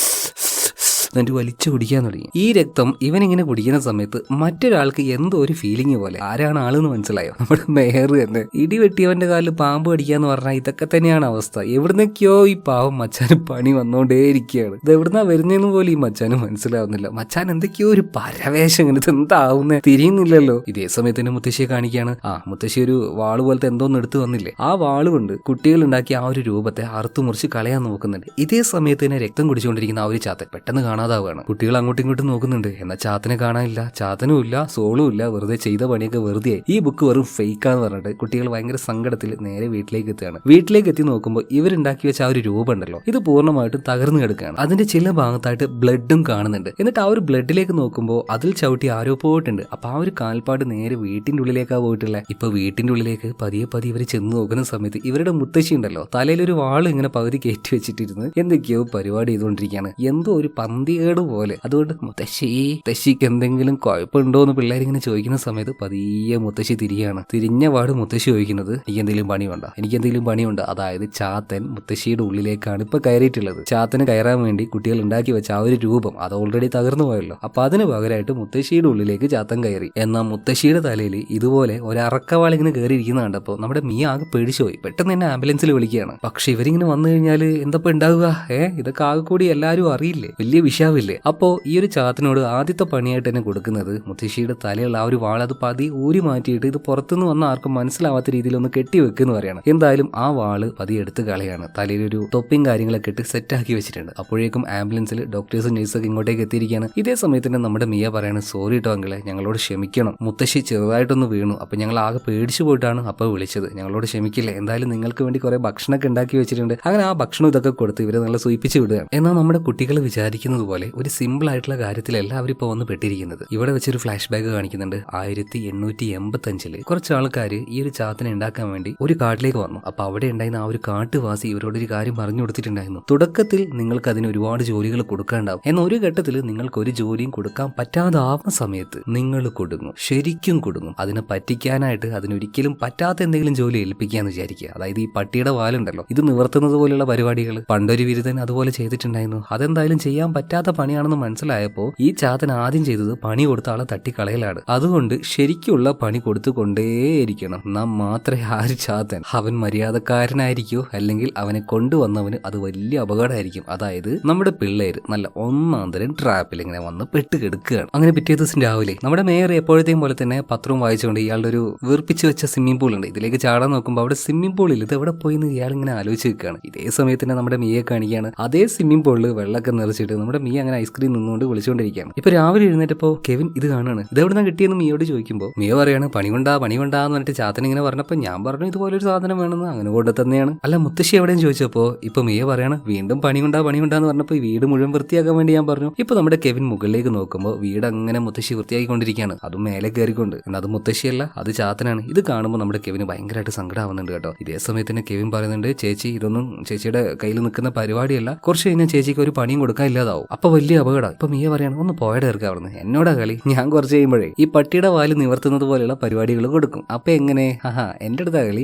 എന്നിട്ട് വലിച്ചു കുടിക്കാൻ തുടങ്ങി. ഈ രക്തം ഇവനിങ്ങനെ കുടിക്കുന്ന സമയത്ത് മറ്റൊരാൾക്ക് എന്തോ ഒരു ഫീലിംഗ് പോലെ. ആരാണ് ആളെന്ന് മനസ്സിലായോ? നമ്മുടെ മേയർ തന്നെ. ഇടി വെട്ടിയവന്റെ കാലിൽ പാമ്പ് കടിക്കാന്ന് പറഞ്ഞാൽ ഇതൊക്കെ തന്നെയാണ് അവസ്ഥ. എവിടുന്നൊക്കെയോ ഈ പാവം മച്ചാന് പണി വന്നുകൊണ്ടേയിരിക്കുകയാണ് ഇത് എവിടുന്നാ വരുന്നതെന്ന് പോലും ഈ മച്ചാന് മനസ്സിലാവുന്നില്ല. മച്ചാൻ എന്തൊക്കെയോ ഒരു പരവേശം ഇങ്ങനെ എന്താവുന്നേ തിരിയുന്നില്ലല്ലോ. ഇതേ സമയത്ത് തന്നെ മുത്തശ്ശിയെ കാണിക്കുകയാണ് ആ മുത്തശ്ശി ഒരു വാൾ പോലത്തെ എന്തോന്ന് എടുത്തു വന്നില്ലേ ആ വാൾ കൊണ്ട് കുട്ടികൾ ഉണ്ടാക്കിയ ആ ഒരു രൂപത്തെ അറുത്തു മുറിച്ച് കളയാൻ നോക്കുന്നുണ്ട്. ഇതേ സമയത്ത് തന്നെ രക്തം കുടിച്ചുകൊണ്ടിരിക്കുന്ന ആ ഒരു ചാത്തൻ പെട്ടെന്ന് കാണാതാവുകയാണ്. കുട്ടികൾ അങ്ങോട്ടും ഇങ്ങോട്ടും നോക്കുന്നുണ്ട്. എന്നാൽ ചാത്തനെ കാണാനില്ല. ചാത്തനും ഇല്ല സോളും ഇല്ല. വെറുതെ ചെയ്ത പണിയൊക്കെ വെറുതെ. ഈ ബുക്ക് വെറും ഫേക്കാന്ന് പറഞ്ഞിട്ട് കുട്ടികൾ ഭയങ്കര സങ്കടത്തിൽ നേരെ വീട്ടിലേക്ക് എത്തുകയാണ്. വീട്ടിലേക്ക് എത്തി നോക്കുമ്പോൾ ഇവരുണ്ടാക്കി വെച്ച ആ ഒരു രൂപം ഉണ്ടല്ലോ. ഇത് പൂർണമായിട്ടും തകർന്നു കിടക്കുകയാണ്. അതിന്റെ ചില ഭാഗത്തായിട്ട് ബ്ലഡും കാണുന്നുണ്ട്. എന്നിട്ട് ആ ഒരു ബ്ലഡിലേക്ക് നോക്കുമ്പോൾ അതിൽ ചവിട്ടി ആരോ പോയിട്ടുണ്ട്. അപ്പൊ ആ ഒരു കാൽപ്പാട് നേരെ വീട്ടിന്റെ ഉള്ളിലേക്കാ പോയിട്ടുള്ള. ഇപ്പൊ വീട്ടിന്റെ ഉള്ളിലേക്ക് പതിയെ പതിയെ ഇവർ ചെന്ന് നോക്കുന്ന സമയത്ത് ഇവരുടെ മുത്തശ്ശി ഉണ്ടല്ലോ. തലയിൽ ഒരു വാൾ ഇങ്ങനെ പകുതി കയറ്റി വെച്ചിട്ടിരുന്ന് എന്തൊക്കെയോ പരിപാടി ചെയ്തുകൊണ്ടിരിക്കുകയാണ്. എന്തോ ഒരു പന്തികേട് പോലെ. അതുകൊണ്ട് മുത്തശ്ശി മുത്തശ്ശിക്ക് എന്തെങ്കിലും കുഴപ്പമുണ്ടോ എന്ന് പിള്ളേരിങ്ങനെ ചോദിക്കുന്ന സമയത്ത് പതിയെ മുത്തശ്ശി തിരിയാണ്. തിരിഞ്ഞ പാട് മുത്തശ്ശി ചോദിക്കുന്നത് എനിക്ക് എന്തെങ്കിലും പണിയുണ്ടോ എനിക്ക് എന്തെങ്കിലും പണിയുണ്ടോ അതായത് ചാത്തൻ മുത്തശ്ശിയുടെ ഉള്ളിലേക്കാണ് ഇപ്പൊ കയറിയിട്ടുള്ളത്. ചാത്തന് കയറാൻ വേണ്ടി കുട്ടികൾ ഉണ്ടാക്കി വെച്ച ആ ഒരു രൂപം അത് ഓൾറെഡി തകർന്നു പോയല്ലോ. അപ്പൊ അതിന് പകരമായിട്ട് മുത്തശ്ശിയുടെ ഉള്ളിലേക്ക് ചാത്തൻ കയറി. എന്നാൽ മുത്തശ്ശിയുടെ തലയിൽ ഇതുപോലെ ഒരു അറക്കവാളിങ്ങനെ കയറിയിരിക്കുന്ന കണ്ടപ്പോൾ നമ്മുടെ മീ ആകെ പേടിച്ചു പോയി പെട്ടെന്ന് തന്നെ ആംബുലൻസിൽ വിളിക്കുകയാണ്. പക്ഷെ ഇവരിങ്ങനെ വന്നു കഴിഞ്ഞാൽ എന്തപ്പോ ഉണ്ടാവുക? ഏ? ഇതൊക്കെ ആകെ കൂടി എല്ലാവരും അറിയില്ലേ? വലിയ വിഷാവില്ലേ അപ്പോ ഈ ഒരു ചാത്തിനോട് ആദ്യത്തെ പണിയായിട്ട് തന്നെ കൊടുക്കുന്നത് മുത്തശ്ശിയുടെ തലയുള്ള ആ ഒരു വാൾ അത് പതി ഊരി മാറ്റിയിട്ട് ഇത് പുറത്തുനിന്ന് വന്ന ആർക്കും മനസ്സിലാവാത്ത രീതിയിൽ ഒന്ന് കെട്ടി വെക്കുന്നു പറയണം. എന്തായാലും ആ വാൾ പതി എടുത്ത് കളയാണ്. തലയിലൊരു തൊപ്പിയും കാര്യങ്ങളൊക്കെ ഇട്ട് സെറ്റാക്കി വെച്ചിട്ടുണ്ട്. അപ്പോഴേക്കും ആംബുലൻസിൽ ഡോക്ടേഴ്സും നഴ്സൊക്കെ ഇങ്ങോട്ടേക്ക് എത്തിയിരിക്കുകയാണ്. ഇതേ സമയത്ത് തന്നെ നമ്മുടെ മിയ പറയാണ് സോറി കേട്ടോ അങ്കിളെ ഞങ്ങളോട് ക്ഷമിക്കണം. മുത്തശ്ശി ചെറുതായിട്ടൊന്ന് വീണു. അപ്പൊ ഞങ്ങൾ ആകെ പേടിച്ചു പോയിട്ടാണ് അപ്പോൾ വിളിച്ചത്. ഞങ്ങളോട് ക്ഷമിക്കില്ല? എന്തായാലും നിങ്ങൾക്ക് വേണ്ടി കുറെ ഭക്ഷണമൊക്കെ ഉണ്ടാക്കി വെച്ചിട്ടുണ്ട്. അങ്ങനെ ആ ഭക്ഷണം ഇതൊക്കെ കൊടുത്ത് ഇവരെ നല്ല സൂയിപ്പിച്ച് വിടുകയാണ്. എന്നാൽ നമ്മുടെ കുട്ടികൾ വിചാരിക്കുന്നത് പോലെ ഒരു സിമ്പിൾ ആയിട്ടുള്ള കാര്യത്തിലല്ല ഇപ്പോൾ വന്ന് പെട്ടിരിക്കുന്നത്. ഇവിടെ വെച്ചൊരു ഫ്ലാഷ് ബാക്ക് കാണിക്കുന്നുണ്ട്. ആയിരത്തി എണ്ണൂറ്റി എൺപത്തി അഞ്ചിൽ കുറച്ച് ആൾക്കാർ ഈ ഒരു ചാത്തിനെ ഉണ്ടാക്കാൻ വേണ്ടി ഒരു കാട്ടിലേക്ക് വന്നു. അപ്പോൾ അവിടെ ഉണ്ടായിരുന്ന ആ ഒരു കാട്ടുവാസി ഇവരോട് ഒരു കാര്യം പറഞ്ഞു കൊടുത്തിട്ടുണ്ടായിരുന്നു. തുടക്കത്തിൽ നിങ്ങൾക്ക് അതിന് ഒരുപാട് ജോലികൾ കൊടുക്കാണ്ടാവും. എന്നാൽ ഒരു ഘട്ടത്തിൽ നിങ്ങൾക്ക് ഒരു ജോലിയും കൊടുക്കാൻ പറ്റാതാവുന്ന സമയത്ത് നിങ്ങൾ കൊടുങ്ങും. ശരിക്കും കൊടുങ്ങും. അതിനെ പറ്റിക്കാനായിട്ട് അതിനൊരിക്കലും പറ്റാത്ത എന്തെങ്കിലും ജോലി ഏൽപ്പിക്കാന്ന് വിചാരിക്കുക. അതായത് ഈ പട്ടിയുടെ വാലുണ്ടല്ലോ. ഇത് നിവർത്തുന്നത് പോലെയുള്ള പരിപാടികൾ പണ്ടൊരു ബിരുദൻ അതുപോലെ ചെയ്തിട്ടുണ്ടായിരുന്നു. അതെന്തായാലും ചെയ്യാൻ പറ്റാത്ത പറ്റാത്ത പണിയാണെന്ന് മനസ്സിലായപ്പോ ഈ ചാത്തൻ ആദ്യം ചെയ്തത് പണി കൊടുത്ത ആളെ തട്ടിക്കളയലാണ്. അതുകൊണ്ട് ശരിക്കുള്ള പണി കൊടുത്തുകൊണ്ടേയിരിക്കണം. നാം മാത്രമേ ആ ഒരു ചാത്തൻ. അവൻ മര്യാദക്കാരനായിരിക്കോ അല്ലെങ്കിൽ അവനെ കൊണ്ടുവന്നവന് അത് വലിയ അപകടമായിരിക്കും. അതായത് നമ്മുടെ പിള്ളേര് നല്ല ഒന്നാം തരം ട്രാപ്പിൽ ഇങ്ങനെ വന്ന് പെട്ടുകെടുക്കുകയാണ്. അങ്ങനെ പിറ്റേ ദിവസം രാവിലെ നമ്മുടെ മേയർ എപ്പോഴത്തെയും പോലെ തന്നെ പത്രവും വായിച്ചുകൊണ്ട് ഇയാളുടെ ഒരു വീർപ്പിച്ച് വെച്ച സ്വിമ്മിംഗ് പൂൾ ഉണ്ട്. ഇതിലേക്ക് ചാടാൻ നോക്കുമ്പോൾ അവിടെ സ്വിമ്മിംഗ് പൂളിൽ ഇത് എവിടെ പോയി എന്ന് ഇയാൾ ഇങ്ങനെ ആലോചിച്ച് നിൽക്കുകയാണ്. ഇതേ സമയത്ത് തന്നെ നമ്മുടെ മിയെ കാണിക്കുകയാണ്. അതേ സ്വിമ്മിംഗ് പൂളിൽ വെള്ളമൊക്കെ നിറച്ചിട്ട് നമ്മുടെ മിയ അങ്ങനെ ഐസ്ക്രീം നിന്നുകൊണ്ട് വിളിച്ചുകൊണ്ടിരിക്കുകയാണ്. ഇപ്പൊ രാവിലെ എഴുന്നേറ്റപ്പോ കെവിൻ ഇത് കാണുകയാണ്. നിന്ന് കിട്ടിയെന്ന് മിയോട് ചോദിക്കുമ്പോൾ മിയ പറയാണ് പണി കൊണ്ടാ പണി കൊണ്ടാ എന്ന് പറഞ്ഞിട്ട് ചാത്തൻ ഇങ്ങനെ പറഞ്ഞപ്പോൾ ഞാൻ പറഞ്ഞു ഇതുപോലെ ഒരു സാധനം വേണമെന്ന് അങ്ങനെ കൊണ്ട് തന്നെയാണ്. അല്ല മുത്തശ്ശി എവിടെയും ചോദിച്ചപ്പോൾ ഇപ്പൊ മിയ പറയാണ് വീണ്ടും പണി കൊണ്ടാ പണി കൊണ്ടാന്ന് പറഞ്ഞപ്പോൾ വീട് മുഴുവൻ വൃത്തിയാക്കാൻ വേണ്ടി ഞാൻ പറഞ്ഞു. ഇപ്പൊ നമ്മുടെ കെവിൻ മുകളിലേക്ക് നോക്കുമ്പോൾ വീട് അങ്ങനെ മുത്തശ്ശി വൃത്തിയാക്കിക്കൊണ്ടിരിക്കുകയാണ് അതും മേലെ കയറിക്കൊണ്ട്. എന്നാൽ അത് മുത്തശ്ശിയല്ല അത് ചാത്തനാണ്. ഇത് കാണുമ്പോൾ നമ്മുടെ കെവിന് ഭയങ്കരമായിട്ട് സങ്കടമാവുന്നുണ്ട് കേട്ടോ. ഇതേ സമയത്ത് തന്നെ കെവിൻ പറയുന്നുണ്ട് ചേച്ചി ഇതൊന്നും ചേച്ചിയുടെ കയ്യിൽ നിൽക്കുന്ന പരിപാടിയല്ല. കുറച്ച് കഴിഞ്ഞാൽ ചേച്ചിക്ക് ഒരു പണിയും കൊടുക്കാൻ ഇല്ലാതാവും. അപ്പൊ വലിയ അപകടം. ഇപ്പൊ മീയ പറയാണ് ഒന്ന് പോയട ഇറക്കുക അവിടുന്ന്. എന്നോടാ കളി. ഞാൻ കുറച്ച് കഴിയുമ്പോഴേ ഈ പട്ടിയുടെ വാൽ നിവർത്തുന്നത് പോലെയുള്ള പരിപാടികൾ കൊടുക്കും. അപ്പൊ എങ്ങനെ? ആഹാ എന്റെ അടുത്താ കളി.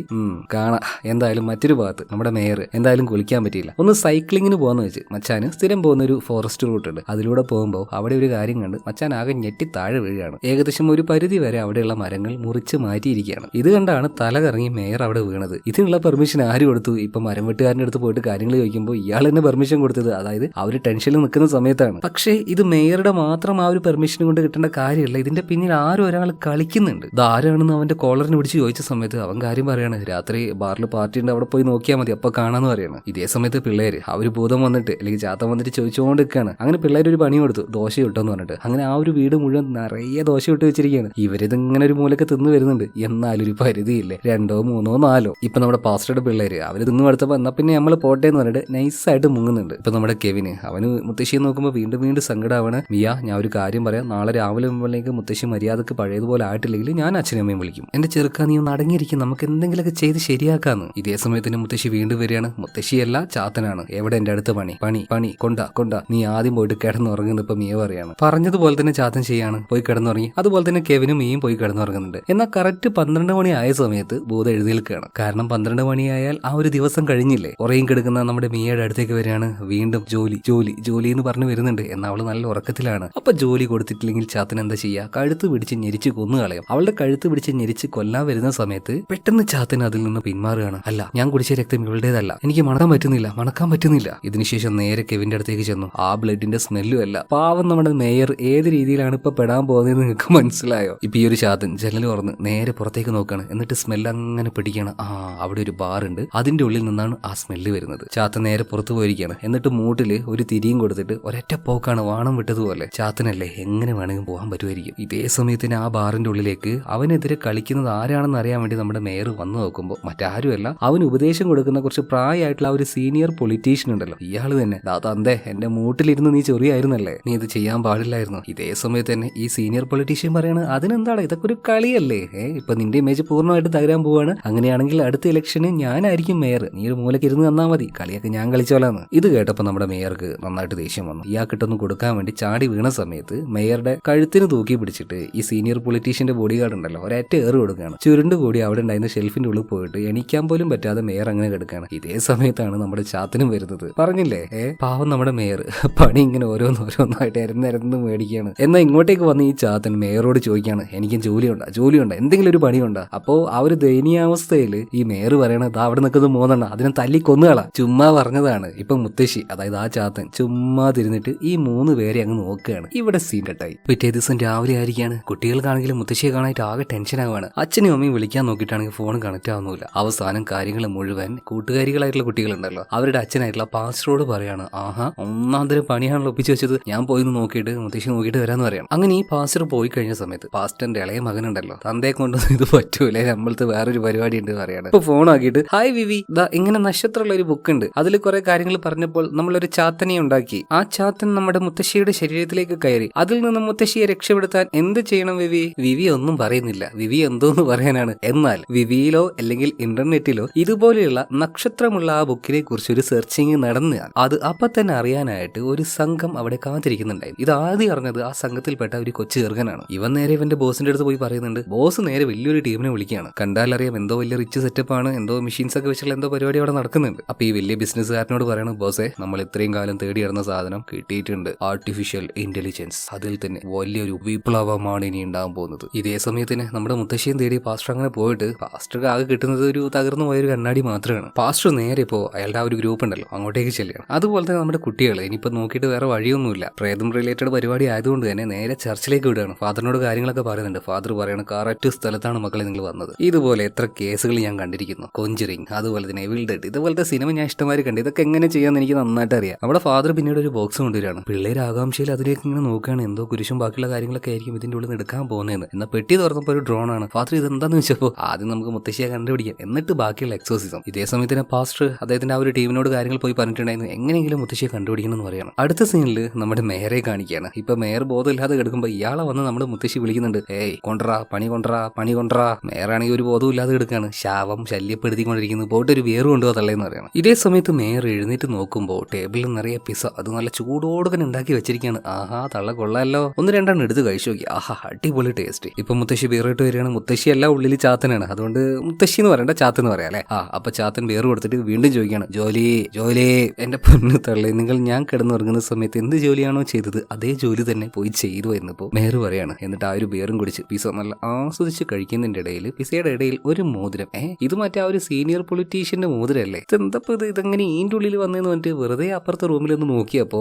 കാണാ. എന്തായാലും മറ്റൊരു ഭാഗത്ത് നമ്മുടെ മേയർ എന്തായാലും കുളിക്കാൻ പറ്റിയില്ല. ഒന്ന് സൈക്ലിങ്ങിന് പോകാന്ന് വെച്ച് മച്ചാന് സ്ഥിരം പോകുന്ന ഒരു ഫോറസ്റ്റ് റൂട്ട് ഉണ്ട്. അതിലൂടെ പോകുമ്പോൾ അവിടെ ഒരു കാര്യം കണ്ട് മച്ചാൻ ആകെ ഞെട്ടി താഴെ വീഴുകയാണ്. ഏകദേശം ഒരു പരിധി വരെ അവിടെയുള്ള മരങ്ങൾ മുറിച്ച് മാറ്റിയിരിക്കുകയാണ്. ഇത് കണ്ടാണ് തല കറങ്ങി മേയർ അവിടെ വീണത്. ഇതിനുള്ള പെർമിഷൻ ആര് കൊടുത്തു? ഇപ്പൊ മരം വെട്ടുകാരന്റെ അടുത്ത് പോയിട്ട് കാര്യങ്ങൾ ചോദിക്കുമ്പോൾ ഇയാൾ തന്നെ പെർമിഷൻ കൊടുത്തത്. അതായത് ഒരു ടെൻഷനിൽ നിൽക്കുന്ന സമയത്താണ്. പക്ഷേ ഇത് മേയറുടെ മാത്രം ആ ഒരു പെർമിഷൻ കൊണ്ട് കിട്ടേണ്ട കാര്യമല്ല. ഇതിന്റെ പിന്നിൽ ആരും ഒരാൾ കളിക്കുന്നുണ്ട്. ഇത് ആരാണെന്ന് അവന്റെ കോളറിനെ പിടിച്ച് ചോദിച്ച സമയത്ത് അവൻ കാര്യം പറയാണ്. രാത്രി ബാറിൽ പാർട്ടി ഉണ്ട് അവിടെ പോയി നോക്കിയാൽ മതി. അപ്പൊ കാണാന്ന് പറയാണ്. ഇതേ സമയത്ത് പിള്ളേര് ആ ഒരു ഭൂതം വന്നിട്ട് അല്ലെങ്കിൽ ചാത്തം വന്നിട്ട് ചോദിച്ചുകൊണ്ട് നിൽക്കുകയാണ് അങ്ങനെ പിള്ളേർ ഒരു പണി കൊടുത്തു. ദോശ ഇട്ടെന്ന് പറഞ്ഞിട്ട്. അങ്ങനെ ആ ഒരു വീട് മുഴുവൻ നിറയെ ദോശ ഇട്ട് വെച്ചിരിക്കുകയാണ്. ഇവരിത് ഇങ്ങനെ ഒരു മൂലക്ക് തിന്നു വരുന്നുണ്ട്. എന്നാലും ഒരു പരിധിയില്ലേ? രണ്ടോ മൂന്നോ നാലോ? ഇപ്പൊ നമ്മുടെ പാസ്റ്ററുടെ പിള്ളേര് അവർ തിന്നു എടുത്തപ്പോ എന്നാ പിന്നെ നമ്മൾ പോട്ടെ എന്ന് പറഞ്ഞിട്ട് നൈസായിട്ട് മുങ്ങുന്നുണ്ട്. ഇപ്പൊ നമ്മുടെ കെവിന് അവന് മുത്തശ്ശിയെ നോക്കുമ്പോൾ വീണ്ടും വീണ്ടും സങ്കടമാണ് മിയ ഞാൻ ഒരു കാര്യം പറയാം. നാളെ രാവിലെ മുമ്പിലേക്ക് മുത്തശ്ശി മര്യാദയ്ക്ക് പഴയതുപോലെ ആയിട്ടില്ലെങ്കിൽ ഞാൻ അച്ഛനും അമ്മയും വിളിക്കും. എന്റെ ചെറുക്കാ നീ ഒന്ന് അടങ്ങിയിരിക്കും. നമുക്ക് എന്തെങ്കിലുമൊക്കെ ചെയ്ത് ശരിയാക്കാന്ന്. ഇതേ സമയത്തിന് മുത്തശ്ശി വീണ്ടും വരികയാണ്. മുത്തശ്ശിയല്ല ചാത്തനാണ്. എവിടെ എന്റെ അടുത്ത് പണി? പണി പണി. കൊണ്ട കൊണ്ട. നീ ആദ്യം പോയിട്ട് കിടന്നുറങ്ങുന്ന ഇപ്പൊ മിയ പറയാണ്. പറഞ്ഞതുപോലെ തന്നെ ചാത്തൻ ചെയ്യാണ്. പോയി കിടന്നുറങ്ങി. അതുപോലെ തന്നെ കെവിനും മിയും പോയി കിടന്നുറങ്ങുന്നുണ്ട്. എന്നാൽ കറക്റ്റ് പന്ത്രണ്ട് മണി ആയ സമയത്ത് ഭൂത എഴുന്നേൽക്കുകയാണ്. കാരണം പന്ത്രണ്ട് മണിയായാൽ ആ ഒരു ദിവസം കഴിഞ്ഞില്ലേ? ഉറയും കിടക്കുന്ന നമ്മുടെ മിയയുടെ അടുത്തേക്ക് വരികയാണ്. വീണ്ടും ജോലി ജോലി ജോലി എന്ന് പറഞ്ഞു വരുന്നുണ്ട് എന്നാൽ അവൾ നല്ല ഉറക്കത്തിലാണ്. അപ്പൊ ജോലി കൊടുത്തിട്ടില്ലെങ്കിൽ ചാത്തൻ എന്താ ചെയ്യാ? കഴുത്ത് പിടിച്ച് ഞെരിച്ച് കൊന്നു കളയും. അവളുടെ കഴുത്ത് പിടിച്ച് ഞെരിച്ച് കൊല്ലാൻ വരുന്ന സമയത്ത് പെട്ടെന്ന് ചാത്തൻ അതിൽ നിന്ന് പിന്മാറുകയാണ്. അല്ല ഞാൻ കുടിച്ച രക്തം ഇവളുടേതല്ല. എനിക്ക് മണക്കാൻ പറ്റുന്നില്ല മണക്കാൻ പറ്റുന്നില്ല. ഇതിനുശേഷം നേരെ കെവിന്റെ അടുത്തേക്ക് ചെന്നു. ആ ബ്ലഡിന്റെ സ്മെല്ലും അല്ല. പാവം നമ്മുടെ മേയർ ഏത് രീതിയിലാണ് ഇപ്പൊ പെടാൻ പോകുന്നത് നിങ്ങൾക്ക് മനസ്സിലായോ? ഇപ്പൊ ഈ ഒരു ചാത്തൻ ജനൽ തുറന്ന് നേരെ പുറത്തേക്ക് നോക്കാണ്. എന്നിട്ട് സ്മെല്ല് അങ്ങനെ പിടിക്കണം ആ അവിടെ ഒരു ബാർ ഉണ്ട്. അതിന്റെ ഉള്ളിൽ നിന്നാണ് ആ സ്മെല്ല് വരുന്നത്. ചാത്തൻ നേരെ പുറത്തു പോയിരിക്കുകയാണ്. എന്നിട്ട് മൂട്ടിൽ ഒരു തിരിയും കൊടുത്തിട്ട് ഒരൊറ്റ പോക്കാണ് വാണം വിട്ടതുപോലെ. ചാത്തനല്ലേ എങ്ങനെ വേണമെങ്കിലും പോകാൻ പറ്റുമായിരിക്കും. ഇതേ സമയത്തിന് ആ ബാറിന്റെ ഉള്ളിലേക്ക് അവനെതിരെ കളിക്കുന്നത് ആരാണെന്ന് അറിയാൻ വേണ്ടി നമ്മുടെ മേയർ വന്നു നോക്കുമ്പോൾ മറ്റാരുമല്ല അവന് ഉപദേശം കൊടുക്കുന്ന കുറച്ച് പ്രായമായിട്ടുള്ള ഒരു സീനിയർ പൊളിറ്റീഷ്യൻ ഉണ്ടല്ലോ. ഇയാൾ തന്നെ ദാ തന്തേ എന്റെ മൂട്ടിലിരുന്ന് നീ ചെറിയായിരുന്നല്ലേ? നീ ഇത് ചെയ്യാൻ പാടില്ലായിരുന്നു. ഇതേ സമയത്ത് തന്നെ ഈ സീനിയർ പൊളിറ്റീഷ്യൻ പറയാണ് അതിനെന്താണ്? ഇതൊക്കെ ഒരു കളിയല്ലേ? ഏഹ് ഇപ്പൊ നിന്റെ ഇമേജ് പൂർണമായിട്ട് തകരാൻ പോവാണ്. അങ്ങനെയാണെങ്കിൽ അടുത്ത ഇലക്ഷന് ഞാനായിരിക്കും മേയർ. നീ ഒരു മൂലക്ക് ഇരുന്ന് തന്നാ മതി. കളിയൊക്കെ ഞാൻ കളിച്ചോളാന്ന്. ഇത് കേട്ടപ്പോൾ നമ്മുടെ മേയർക്ക് നന്നായിട്ട് ദേഷ്യം ഇയാൾക്കിട്ടൊന്ന് കൊടുക്കാൻ വേണ്ടി ചാടി വീണ സമയത്ത് മേയറുടെ കഴുത്തിന് തൂക്കി പിടിച്ചിട്ട് ഈ സീനിയർ പൊളിറ്റീഷ്യന്റെ ബോഡി ഗാർഡ് ഉണ്ടല്ലോ ഒരേറ്റ ഏറ് കൊടുക്കുകയാണ്. ചുരുണ്ട് കൂടി അവിടെ ഉണ്ടായിരുന്ന ഷെൽഫിന്റെ ഉള്ളിൽ പോയിട്ട് എണീക്കാൻ പോലും പറ്റാതെ മേയർ അങ്ങനെ കിടക്കുകയാണ്. ഇതേ സമയത്താണ് നമ്മുടെ ചാത്തനും വരുന്നത്. പറഞ്ഞില്ലേ? ഏ പാവം നമ്മുടെ മേയർ. പണി ഇങ്ങനെ ഓരോന്ന് ഓരോന്നായിട്ട് ഇരന്നിരന്ന് മേടിക്കുകയാണ്. എന്നാൽ ഇങ്ങോട്ടേക്ക് വന്ന് ഈ ചാത്തൻ മേയറോട് ചോദിക്കുകയാണ് എനിക്കും ജോലിയുണ്ടാ? ജോലിയുണ്ടാ? എന്തെങ്കിലും ഒരു പണിയുണ്ടോ? അപ്പോൾ ആ ഒരു ദയനീയാവസ്ഥയിൽ ഈ മേയർ പറയണത് അവിടെ നിൽക്കുന്നത് മൂന്നെണ്ണ അതിനെ തല്ലി കൊന്നുകളാ ചുമ്മാ പറഞ്ഞതാണ്. ഇപ്പൊ മുത്തശ്ശി അതായത് ആ ചാത്തൻ ചുമ്മാ തിരുന്നിട്ട് ഈ മൂന്ന് പേരെ അങ്ങ് നോക്കുകയാണ്. ഇവിടെ സീൻ കട്ടായി പിറ്റേ ദിവസം രാവിലെ ആയിരിക്കാണ് കുട്ടികൾക്കാണെങ്കിലും മുത്തശ്ശിയെ കാണാനായിട്ട് ആകെ ടെൻഷൻ ആവുകയാണ്. അച്ഛനും അമ്മയും വിളിക്കാൻ നോക്കിയിട്ടാണെങ്കിൽ ഫോൺ കണക്ട് ആവുന്നില്ല. അവസാനം കാര്യങ്ങൾ മുഴുവൻ കൂട്ടുകാരികളായിട്ടുള്ള കുട്ടികളുണ്ടല്ലോ. അവരുടെ അച്ഛനായിട്ടുള്ള പാസ്റ്ററോട് പറയാണ് ആഹാ ഒന്നാം തരം പണിയാണല്ലോ ഒപ്പിച്ച് വെച്ചത്. ഞാൻ പോയി നോക്കിയിട്ട് മുത്തശ്ശി നോക്കിയിട്ട് വരാന്ന് പറയാം അങ്ങനെ ഈ പാസ്റ്റർ പോയി കഴിഞ്ഞ സമയത്ത് പാസ്റ്ററിന്റെ ഇളയ മകനുണ്ടല്ലോ. തന്തയെ കൊണ്ടൊന്നും ഇത് പറ്റൂലേ. നമ്മളത്തെ വേറൊരു പരിപാടി ഉണ്ട് പറയാണ്. ഇപ്പൊ ഫോൺ ആക്കിയിട്ട് ഹായ് വിവി. ദാ ഇങ്ങനെ നക്ഷത്രമുള്ള ഒരു ബുക്ക് ഉണ്ട്. അതിൽ കുറെ കാര്യങ്ങൾ പറഞ്ഞപ്പോൾ നമ്മളൊരു ചാത്തനെ ഉണ്ടാക്കി. ആ ചാത്തൻ നമ്മുടെ മുത്തശ്ശിയുടെ ശരീരത്തിലേക്ക് കയറി. അതിൽ നിന്ന് മുത്തശ്ശിയെ രക്ഷപ്പെടുത്താൻ എന്ത് ചെയ്യണം വിവി? വിവി ഒന്നും പറയുന്നില്ല. വിവി എന്തോന്ന് പറയാനാണ്. എന്നാൽ വിവിയിലോ അല്ലെങ്കിൽ ഇന്റർനെറ്റിലോ ഇതുപോലെയുള്ള നക്ഷത്രമുള്ള ആ ബുക്കിനെ കുറിച്ച് ഒരു സെർച്ചിങ് നടന്ന് അത് അപ്പൊ തന്നെ അറിയാനായിട്ട് ഒരു സംഘം അവിടെ കാത്തിരിക്കുന്നുണ്ടായിരുന്നു ഇത് ആദ്യം അറിഞ്ഞത് ആ സംഘത്തിൽപ്പെട്ട ഒരു കൊച്ചു ചെറുകനാണ് ഇവൻ നേരെ ഇവന്റെ ബോസിന്റെ അടുത്ത് പോയി പറയുന്നുണ്ട് ബോസ് നേരെ വലിയൊരു ടീമിനെ വിളിക്കുകയാണ്. കണ്ടാലറിയാം എന്തോ വലിയ റിച്ച് സെറ്റപ്പ് ആണ് എന്തോ മെഷീൻസ് ഒക്കെ വെച്ചുള്ള എന്തോ പരിപാടി അവിടെ നടക്കുന്നുണ്ട്. അപ്പൊ ഈ വലിയ ബിസിനസ്സുകാരനോട് പറയണം ബോസേ നമ്മൾ ഇത്രയും കാലം തേടി സാധനം കിട്ടിയിട്ടുണ്ട്. ആർട്ടിഫിഷ്യൽ ഇന്റലിജൻസ് അതിൽ തന്നെ വലിയൊരു വിപ്ലവമാണ് ഇനി ഉണ്ടാകാൻ പോകുന്നത്. ഇതേ സമയത്തിന് നമ്മുടെ മുത്തശ്ശിയും തേടി പാസ്റ്റർ അങ്ങനെ പോയിട്ട് പാസ്റ്റർ ആകെ കിട്ടുന്നത് ഒരു തകർന്നു പോയൊരു കണ്ണാടി മാത്രമാണ്. പാസ്റ്റർ നേരെ ഇപ്പോൾ അയാളുടെ ആ ഒരു ഗ്രൂപ്പ് ഉണ്ടല്ലോ അങ്ങോട്ടേക്ക് ചെല്ലുകയാണ് അതുപോലെ തന്നെ നമ്മുടെ കുട്ടികൾ ഇനിയിപ്പോൾ നോക്കിയിട്ട് വേറെ വഴിയൊന്നുമില്ല. പ്രേതം റിലേറ്റഡ് പരിപാടി ആയതുകൊണ്ട് തന്നെ നേരെ ചർച്ചിലേക്ക് വിടുകയാണ്. ഫാദറിനോട് കാര്യങ്ങളൊക്കെ പറയുന്നുണ്ട്. ഫാദർ പറയണ കറക്റ്റ് സ്ഥലത്താണ് മക്കളെ നിങ്ങൾ വന്നത്. ഇതുപോലെ എത്ര കേസുകൾ ഞാൻ കണ്ടിരിക്കുന്നു. കൊഞ്ചറിങ് അതുപോലെ തന്നെ വിൽഡ് ഇതുപോലത്തെ സിനിമ ഞാൻ ഇഷ്ടമായി കണ്ടു. ഇതൊക്കെ എങ്ങനെ ചെയ്യാമെന്ന് എനിക്ക് നന്നായിട്ട് അറിയാം. നമ്മുടെ ഫാദർ പിന്നീട് ഒരു ബോക്സ് കൊണ്ടുവരികയാണ്. പിള്ളേർ ആകാംക്ഷയിൽ അതിലേക്ക് ഇങ്ങനെ നോക്കുകയാണ്. എന്തോ കുരിശും ബാക്കിയുള്ള കാര്യങ്ങളൊക്കെ ആയിരിക്കും ഇതിന്റെ ഉള്ളിൽ എടുക്കാൻ പോകുന്നതെന്ന്. എന്നാൽ പെട്ടി തുറന്നപ്പോൾ ഒരു ഡ്രോൺ ആണ്. ഫാദർ ഇതെന്താന്ന് വെച്ചപ്പോൾ ആദ്യം നമുക്ക് മുത്തശ്ശിയെ കണ്ടുപിടിക്കാം. എന്നിട്ട് ബാക്കിയുള്ള എക്സോസിസം ഇതേ സമയത്ത് തന്നെ പാസ്റ്റർ അദ്ദേഹത്തിന്റെ ആ ഒരു ടീമിനോട് കാര്യങ്ങൾ പോയി പറഞ്ഞിട്ടുണ്ടായിരുന്നു. എങ്ങനെയെങ്കിലും മുത്തശ്ശിയെ കണ്ടുപിടിക്കണം എന്ന് പറയണം. അടുത്ത സീനിൽ നമ്മുടെ മേയറെ കാണിക്കുകയാണ്. ഇപ്പൊ മേയർ ബോധമില്ലാതെ കിടക്കുമ്പോൾ ഇയാളെ വന്ന് നമ്മുടെ മുത്തശ്ശി വിളിക്കുന്നുണ്ട്. ഏയ് കൊണ്ടറാ പണി കൊണ്ടറാ പണി കൊണ്ടറാ മേയറാണെങ്കിൽ ഒരു ബോധവും ഇല്ലാതെ ശാവം ശാപം ശല്യപ്പെടുത്തിക്കൊണ്ടിരിക്കുന്നു. പോയിട്ട് ഒരു വേറ് കൊണ്ടുപോകാ തള്ളേന്ന് പറയണം. ഇതേ സമയത്ത് മേയർ എഴുന്നേറ്റ് നോക്കുമ്പോൾ ടേബിളിൽ നിറയെ പിസ അത് നല്ല ചൂടോടെ തന്നെ ഉണ്ടാക്കി വെച്ചിരിക്കുകയാണ് ആഹാ തള്ള കൊള്ളാമല്ലോ ഒന്ന് രണ്ടെണ്ണം എടുത്ത് കഴിച്ചു നോക്കി. ആഹാ അടിപൊളി ടേസ്റ്റ് ഇപ്പൊ മുത്തശ്ശി ബീറിട്ട് വരികയാണ്. മുത്തശ്ശി എല്ലാം ഉള്ളിൽ ചാത്തനാണ്. അതുകൊണ്ട് മുത്തശ്ശി എന്ന് പറയണ്ട ചാത്തൻ എന്ന് പറയാം അല്ലേ? ആ അപ്പൊ ചാത്തൻ വേറ് കൊടുത്തിട്ട് വീണ്ടും ചോദിക്കുകയാണ്. ജോലി ജോലി. എന്റെ പൊന്നു തള്ളി നിങ്ങൾ ഞാൻ കിടന്നുറങ്ങുന്ന സമയത്ത് എന്ത് ജോലിയാണോ ചെയ്തത്? അതേ ജോലി തന്നെ പോയി ചെയ്തു എന്നിപ്പോ മേറ് പറയാണ്. എന്നിട്ട് ആ ഒരു ബിയറും കുടിച്ച് പിസ നല്ല ആസ്വദിച്ച് കഴിക്കുന്നതിന്റെ ഇടയിൽ പിസയുടെ ഇടയിൽ ഒരു മോതിരം. ഏ ഇത് മറ്റേ ആ ഒരു സീനിയർ പൊളിറ്റീഷ്യന്റെ മോതിരല്ലേ? ഇതെന്തപ്പോ ഇത്? ഇതെങ്ങനെ ഈന്റെ ഉള്ളിൽ വന്നതെന്ന് പറഞ്ഞിട്ട് വെറുതെ അപ്പുറത്തെ റൂമിൽ ഒന്ന്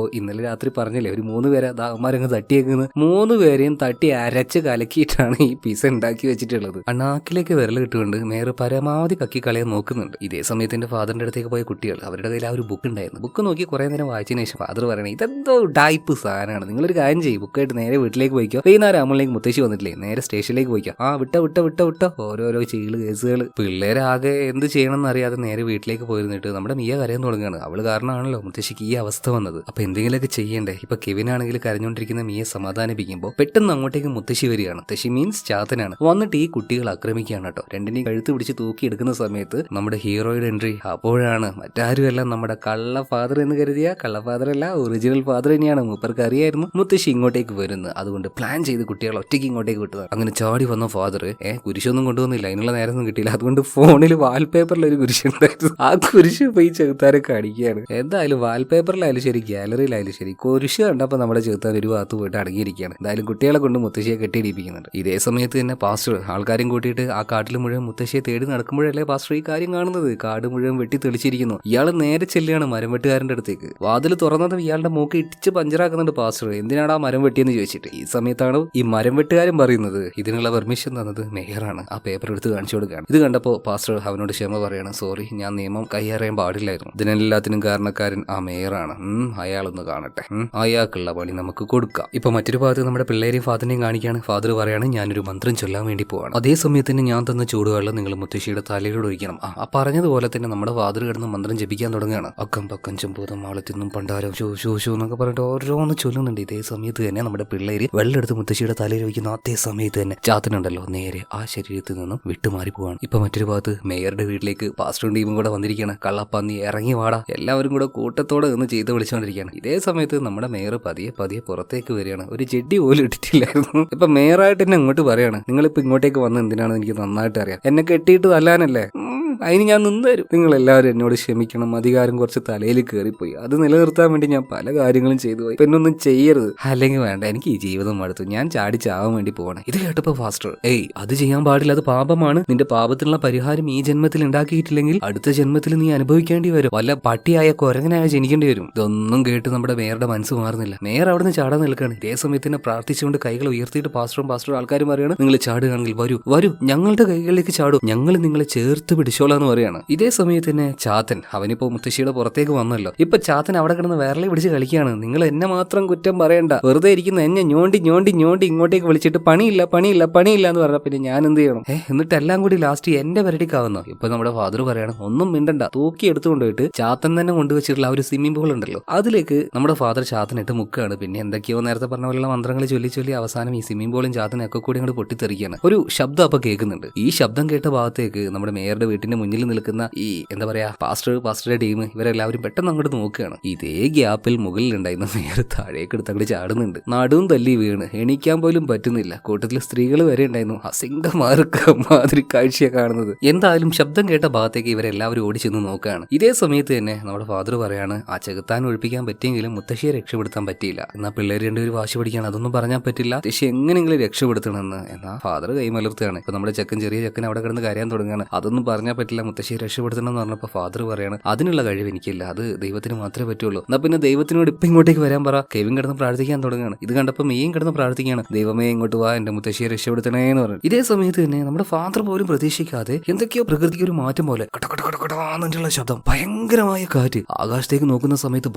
നോക്കിയപ്പോ ഇന്നലെ രാത്രി പറഞ്ഞില്ലേ ഒരു മൂന്ന് പേരെ ദാവന്മാരങ്ങ് തട്ടിയേക്കുന്നത് മൂന്ന് പേരെയും തട്ടി അരച്ച് കലക്കിയിട്ടാണ് ഈ പിസ ഉണ്ടാക്കി വെച്ചിട്ടുള്ളത്. അണ്ണാക്കിലേക്ക് വിരൽ കിട്ടുകൊണ്ട് മേയർ പരമാവധി കക്കി കളയാൻ നോക്കുന്നുണ്ട്. ഇതേ സമയത്ത് ഫാദറിന്റെ അടുത്തേക്ക് പോയ കുട്ടികൾ അവരുടെ കയ്യിൽ ആ ഒരു ബുക്ക് ഉണ്ടായിരുന്നു. ബുക്ക് നോക്കി കുറെ നേരം വായിച്ചതിന് ശേഷം ഫാദർ പറയണേ ഇതെന്തോ ടൈപ്പ് സാധനമാണ്. നിങ്ങളൊരു കാര്യം ചെയ്യും ബുക്കായിട്ട് നേരെ വീട്ടിലേക്ക് പോയിക്കോ. വൈകുന്നേരം അമ്മളിലേക്ക് മുത്തശ്ശി വന്നിട്ടില്ലേ നേരെ സ്റ്റേഷനിലേക്ക് പോയിക്കോ. ആ വിട്ട വിട്ട വിട്ട വിട്ട. ഓരോരോ ചെയ്യൽ കേസുകൾ പിള്ളേരാകെ എന്ത് ചെയ്യണം എന്നറിയാതെ നേരെ വീട്ടിലേക്ക് പോയിരുന്നിട്ട് നമ്മുടെ മിയ കരയാൻ തുടങ്ങുകയാണ്. അവൾ കാരണമാണല്ലോ മുത്തശ്ശിക്ക് ഈ അവസ്ഥ വന്നത്. അപ്പൊ എന്തെങ്കിലുമൊക്കെ ചെയ്യണ്ടേ? ഇപ്പൊ കെവിൻ ആണെങ്കിൽ കരഞ്ഞോണ്ടിരിക്കുന്ന മിയെ സമാധാനിപ്പിക്കുമ്പോൾ പെട്ടെന്ന് അങ്ങോട്ടേക്ക് മുത്തശ്ശി വരികയാണ്. മുത്തശ്ശി മീൻസ് ചാത്തനാണ്. വന്നിട്ട് ഈ കുട്ടികൾ ആക്രമിക്കുകയാണ് കേട്ടോ. രണ്ടിനെയും കഴുത്ത് പിടിച്ച് തൂക്കി എടുക്കുന്ന സമയത്ത് നമ്മുടെ ഹീറോയുടെ എൻട്രി അപ്പോഴാണ്. മറ്റാരുമല്ല നമ്മുടെ കള്ള ഫാദർ എന്ന് കരുതിയ കള്ള ഫാദർ അല്ല ഒറിജിനൽ ഫാദർ തന്നെയാണ്. മൂപ്പർക്ക് അറിയായിരുന്നു. മുത്തശ്ശി ഇങ്ങോട്ടേക്ക് വരുന്നത് അതുകൊണ്ട് പ്ലാൻ ചെയ്ത് കുട്ടികൾ ഒറ്റയ്ക്ക് ഇങ്ങോട്ടേക്ക് വിട്ടതാണ്. അങ്ങനെ ചാടി വന്ന ഫാദർ ഏ കുരിശൊന്നും കൊണ്ടുവന്നില്ല. അതിനുള്ള നേരമൊന്നും കിട്ടിയില്ല. അതുകൊണ്ട് ഫോണിൽ വാൾപേപ്പറിൽ ഒരു കുരിശുണ്ടായിരുന്നു ആ കുരിശ് പോയി ചെറുത്താരൊക്കെ കാണിക്കുകയാണ് എന്തായാലും വാൾപേപ്പറിലായാലും ശരി ഗാലറിയിലായാലും ശരി. കുരിശ് കണ്ടപ്പോൾ നമ്മുടെ ചെറുത്താൻ ഒരു ഭാഗത്ത് പോയിട്ട് അടങ്ങിയിരിക്കുകയാണ്. എന്തായാലും കുട്ടികളെ കൊണ്ട് മുത്തശ്ശിയെ കെട്ടിയിടിപ്പിക്കുന്നുണ്ട്. ഇതേ സമയത്ത് തന്നെ പാസ്റ്റർ ആൾക്കാരും കൂട്ടിയിട്ട് ആ കാട്ടിൽ മുഴുവൻ മുത്തശ്ശിയെ തേടി നടക്കുമ്പോഴല്ലേ പാസ്റ്റർ ഈ കാര്യം കാണുന്നത്? കാട് മുഴുവൻ വെട്ടി തെളിച്ചിരിക്കുന്നു. ഇയാൾ നേരെ ചെല്ലുകയാണ് മരം വെട്ടുകാരന്റെ അടുത്തേക്ക്. വാതിൽ തുറന്നതും ഇയാളുടെ മൂക്ക് ഇടിച്ച് പഞ്ചറാക്കുന്നുണ്ട് പാസ്റ്റർ എന്തിനാണ് ആ മരം വെട്ടിയെന്ന് ചോദിച്ചിട്ട്. ഈ സമയത്താണ് ഈ മരം വെട്ടുകാരൻ പറയുന്നത്? ഇതിനുള്ള പെർമിഷൻ തന്നത് മേയറാണ്. ആ പേപ്പർ എടുത്ത് കാണിച്ചു കൊടുക്കുകയാണ്. ഇത് കണ്ടപ്പോൾ പാസ്റ്റർ അവനോട് ക്ഷമ പറയാണ്. സോറി ഞാൻ നിയമം കൈയറിയാൻ പാടില്ലായിരുന്നു. ഇതിനെല്ലാത്തിനും കാരണക്കാരൻ ആ മേയറാണ്. ഉം, അയാളൊന്ന് കാണട്ടെ. അയാൾക്കുള്ള പണി നമുക്ക് കൊടുക്കാം. ഇപ്പൊ മറ്റൊരു ഭാഗത്ത് നമ്മുടെ പിള്ളേരെയും ഫാദറിനെയും കാണിക്കുകയാണ്. ഫാദർ പറയാണ് ഞാനൊരു മന്ത്രം ചൊല്ലാൻ വേണ്ടി പോവാണ്. അതേ സമയത്ത് തന്നെ ഞാൻ തന്ന ചൂടുവെള്ളം നിങ്ങൾ മുത്തശ്ശിയുടെ തലയിലൂടെ ഒഴിക്കണം. ആ പറഞ്ഞതുപോലെ തന്നെ നമ്മുടെ ഫാദർ കിടന്ന് മന്ത്രം ജപിക്കാൻ തുടങ്ങുകയാണ്. അക്കം പക്കം ചെമ്പൂതം മാളത്തിന്നും പണ്ടാരം ഷൂ ഷൂ ഷൂ എന്നൊക്കെ പറഞ്ഞിട്ട് ഓരോന്ന് ചൊല്ലുന്നുണ്ട്. ഇതേ സമയത്ത് തന്നെ നമ്മുടെ പിള്ളേര് വെള്ളെടുത്ത് മുത്തശ്ശിയുടെ തലയിൽ ഒഴിക്കുന്ന. അതേ സമയത്ത് തന്നെ ചാത്തനുണ്ടല്ലോ നേരെ ആ ശരീരത്തിൽ നിന്നും വിട്ടുമാറി പോവാണ്. ഇപ്പൊ മറ്റൊരു ഭാഗത്ത് മേയറുടെ വീട്ടിലേക്ക് പാസ്റ്ററും ടീമും കൂടെ വന്നിരിക്കുകയാണ്. കള്ളപ്പന്നി ഇറങ്ങി വാടാ. എല്ലാവരും കൂടെ കൂട്ടത്തോടെ നിന്ന് ചെയ്ത് വിളിച്ചുകൊണ്ടിരിക്കുകയാണ് ഇതേ സമയത്ത് നമ്മുടെ മേയർ പതിയെ പതിയെ പുറത്തേക്ക് വരികയാണ്. ഒരു ചെടി പോലും ഇട്ടിട്ടില്ലായിരുന്നു. ഇപ്പൊ മേയറായിട്ട് എന്നെ അങ്ങോട്ട് പറയാണ്. നിങ്ങളിപ്പോ ഇങ്ങോട്ടേക്ക് വന്ന് എന്തിനാണെന്ന് എനിക്ക് നന്നായിട്ട് അറിയാം. എന്നെ കെട്ടിയിട്ട് തല്ലാനല്ലേ? അതിന് ഞാൻ നിന്ന് തരും. നിങ്ങൾ എല്ലാവരും എന്നോട് ക്ഷമിക്കണം. അധികാരം കുറച്ച് തലയിൽ കയറിപ്പോയി. അത് നിലനിർത്താൻ വേണ്ടി ഞാൻ പല കാര്യങ്ങളും ചെയ്തു പോയി. ഇപ്പൊ എന്നൊന്നും ചെയ്യരുത്. അല്ലെങ്കിൽ വേണ്ട എനിക്ക് ഈ ജീവിതം മടുത്തു. ഞാൻ ചാടി ചാവാൻ വേണ്ടി പോകണം ഇത് കേട്ടപ്പോ ഫാസ്റ്റർ ഏയ് അത് ചെയ്യാൻ പാടില്ല. അത് പാപമാണ്. നിന്റെ പാപത്തിനുള്ള പരിഹാരം ഈ ജന്മത്തിൽ ഉണ്ടാക്കിയിട്ടില്ലെങ്കിൽ അടുത്ത ജന്മത്തിൽ നീ അനുഭവിക്കേണ്ടി വരും. വല്ല പട്ടിയായ കുരങ്ങനായ ജനിക്കേണ്ടി വരും. ഇതൊന്നും കേട്ട് നമ്മുടെ മേയറുടെ മനസ്സ് മാറുന്നില്ല. മേയർ അവിടെ നിന്ന് ചാടാൻ നിൽക്കുകയാണ്. ഇതേ സമയത്തിന് പ്രാർത്ഥിച്ചുകൊണ്ട് കൈകൾ ഉയർത്തിയിട്ട് പാസ്റ്ററും പാസ്റ്ററും ആൾക്കാരും പറയാണ് നിങ്ങൾ ചാടുകയാണെങ്കിൽ വരൂ വരൂ ഞങ്ങളുടെ കൈകളിലേക്ക് ചാടൂ ഞങ്ങൾ നിങ്ങളെ ചേർത്ത് പിടിച്ചോളാന്ന് പറയുകയാണ്. പറയാണ് ഇതേ സമയത്ത് തന്നെ ചാത്തൻ അവനിപ്പോ മുത്തശ്ശിയുടെ പുറത്തേക്ക് വന്നല്ലോ. ഇപ്പൊ ചാത്തൻ അവിടെ കിടന്ന് വേറെ പിടിച്ച് കളിക്കുകയാണ്. നിങ്ങൾ എന്നെ മാത്രം കുറ്റം പറയണ്ട. വെറുതെ ഇരിക്കുന്ന എന്നെ ഞോണ്ടി ഞോണ്ടി ഞോണ്ടി ഇങ്ങോട്ടേക്ക് വിളിച്ചിട്ട് പണിയില്ല പണിയില്ല പണിയില്ല എന്ന് പറഞ്ഞാൽ പിന്നെ ഞാൻ എന്ത് ചെയ്യണം? ഏഹ് എന്നിട്ട് എല്ലാം കൂടി ലാസ്റ്റ് എന്റെ വരടിക്കാവുന്നു ഇപ്പൊ നമ്മുടെ ഫാദർ പറയണം ഒന്നും മിണ്ടണ്ട. തൂക്കി എടുത്തുകൊണ്ട് പോയിട്ട് ചാത്തൻ തന്നെ കൊണ്ടുവച്ചിട്ടുള്ള ആ ഒരു സ്വിമ്മിംഗ് പൂൾ ഉണ്ടല്ലോ. അതിലേക്ക് നമ്മുടെ ഫാദർ ചാത്തനിട്ട് മുക്കാണ്. പിന്നെ എന്തൊക്കെയോ നേരത്തെ പറഞ്ഞ പോലെയുള്ള മന്ത്രങ്ങൾ ചൊല്ലി ചൊല്ലി അവസാനം ഈ സ്വിമ്മിംഗ് പൂളും ചാത്തനും ഒക്കെ കൂടി അങ്ങോട്ട് പൊട്ടിത്തെറിക്കുകയാണ് ഒരു ശബ്ദം അപ്പൊ കേൾക്കുന്നുണ്ട്. ഈ ശബ്ദം കേട്ട ഭാഗത്തേക്ക് നമ്മുടെ മേയറുടെ വീട്ടിന്റെ മുന്നിൽ നിൽക്കുന്ന ഈ എന്താ പറയാ പാസ്റ്റർ പാസ്റ്ററുടെ ടീം ഇവരെല്ലാവരും പെട്ടെന്ന് അങ്ങോട്ട് നോക്കുകയാണ്. ഇതേ ഗ്യാപ്പിൽ മുകളിലുണ്ടായിരുന്ന മേയർ താഴേക്ക് എടുത്ത് അങ്ങോട്ട് ചാടുന്നുണ്ട്. നടുവും തല്ലി വീണ്. എണീക്കാൻ പോലും പറ്റുന്നില്ല. കൂട്ടത്തിൽ സ്ത്രീകൾ വരെ ഉണ്ടായിരുന്നു. അസിംഗമാർക്ക് മാതിരി കാഴ്ചയെ കാണുന്നത്. എന്തായാലും ശബ്ദം കേട്ട ഭാഗത്തേക്ക് ഇവരെല്ലാവരും ഓടിച്ചെന്ന് ചെന്ന് നോക്കുകയാണ്. ഇതേ സമയത്ത് തന്നെ നമ്മുടെ ഫാദർ പറയാണ് ആ ചെകുത്താൻ ഒഴിപ്പിക്കാൻ പറ്റിയെങ്കിലും മുത്തശ്ശിയെ രക്ഷപ്പെടുത്താൻ പറ്റിയില്ല. എന്നാൽ പിള്ളേർ രണ്ടുപേരും വാശി പിടിക്കുകയാണ്. അതൊന്നും പറഞ്ഞാൽ പറ്റില്ല. മുത്തശ്ശി എങ്ങനെയെങ്കിലും രക്ഷപ്പെടുത്തണമെന്ന്. എന്നാ ഫാദർ കൈമലർത്തുകയാണ് ഇപ്പൊ നമ്മുടെ ചെക്കൻ ചെറിയ ചെക്കൻ അവിടെ കിടന്ന് കരയാൻ തുടങ്ങുകയാണ്. അതൊന്നും പറഞ്ഞാൽ പറ്റില്ല. മുത്തശ്ശിയെ രക്ഷപ്പെടുത്തണം എന്ന് പറഞ്ഞപ്പോൾ ഫാദർ പറയാണ് അതിനുള്ള കഴിവ് എനിക്കില്ല. അത് ദൈവത്തിന് മാത്രമേ പറ്റുള്ളൂ. എന്നാ പിന്നെ ദൈവത്തിനോട് ഇപ്പം ഇങ്ങോട്ടേക്ക് വരാൻ പറ. കെവിൻ കിടന്ന് പ്രാർത്ഥിക്കാൻ തുടങ്ങുകയാണ്. ഇത് കണ്ടപ്പോൾ മെയ്യും കിടന്ന് പ്രാർത്ഥിക്കുകയാണ്. ദൈവമേ ഇങ്ങോട്ട് വാ. എന്റെ മുത്തശ്ശിയെ രക്ഷപ്പെടുത്തണേ എന്ന് പറഞ്ഞു. ഇതേ സമയത്ത് തന്നെ നമ്മുടെ ഫാദർ പോലും പ്രതീക്ഷിക്കാതെ എന്തൊക്കെയോ പ്രകൃതിക്ക് ഒരു മാറ്റം പോലെ കട കട കട കടാന്നുള്ള ശബ്ദം. ഭയങ്കരമായ കാറ്റ്. ആകാശത്തേക്ക് നോക്കുന്ന സമയത്ത്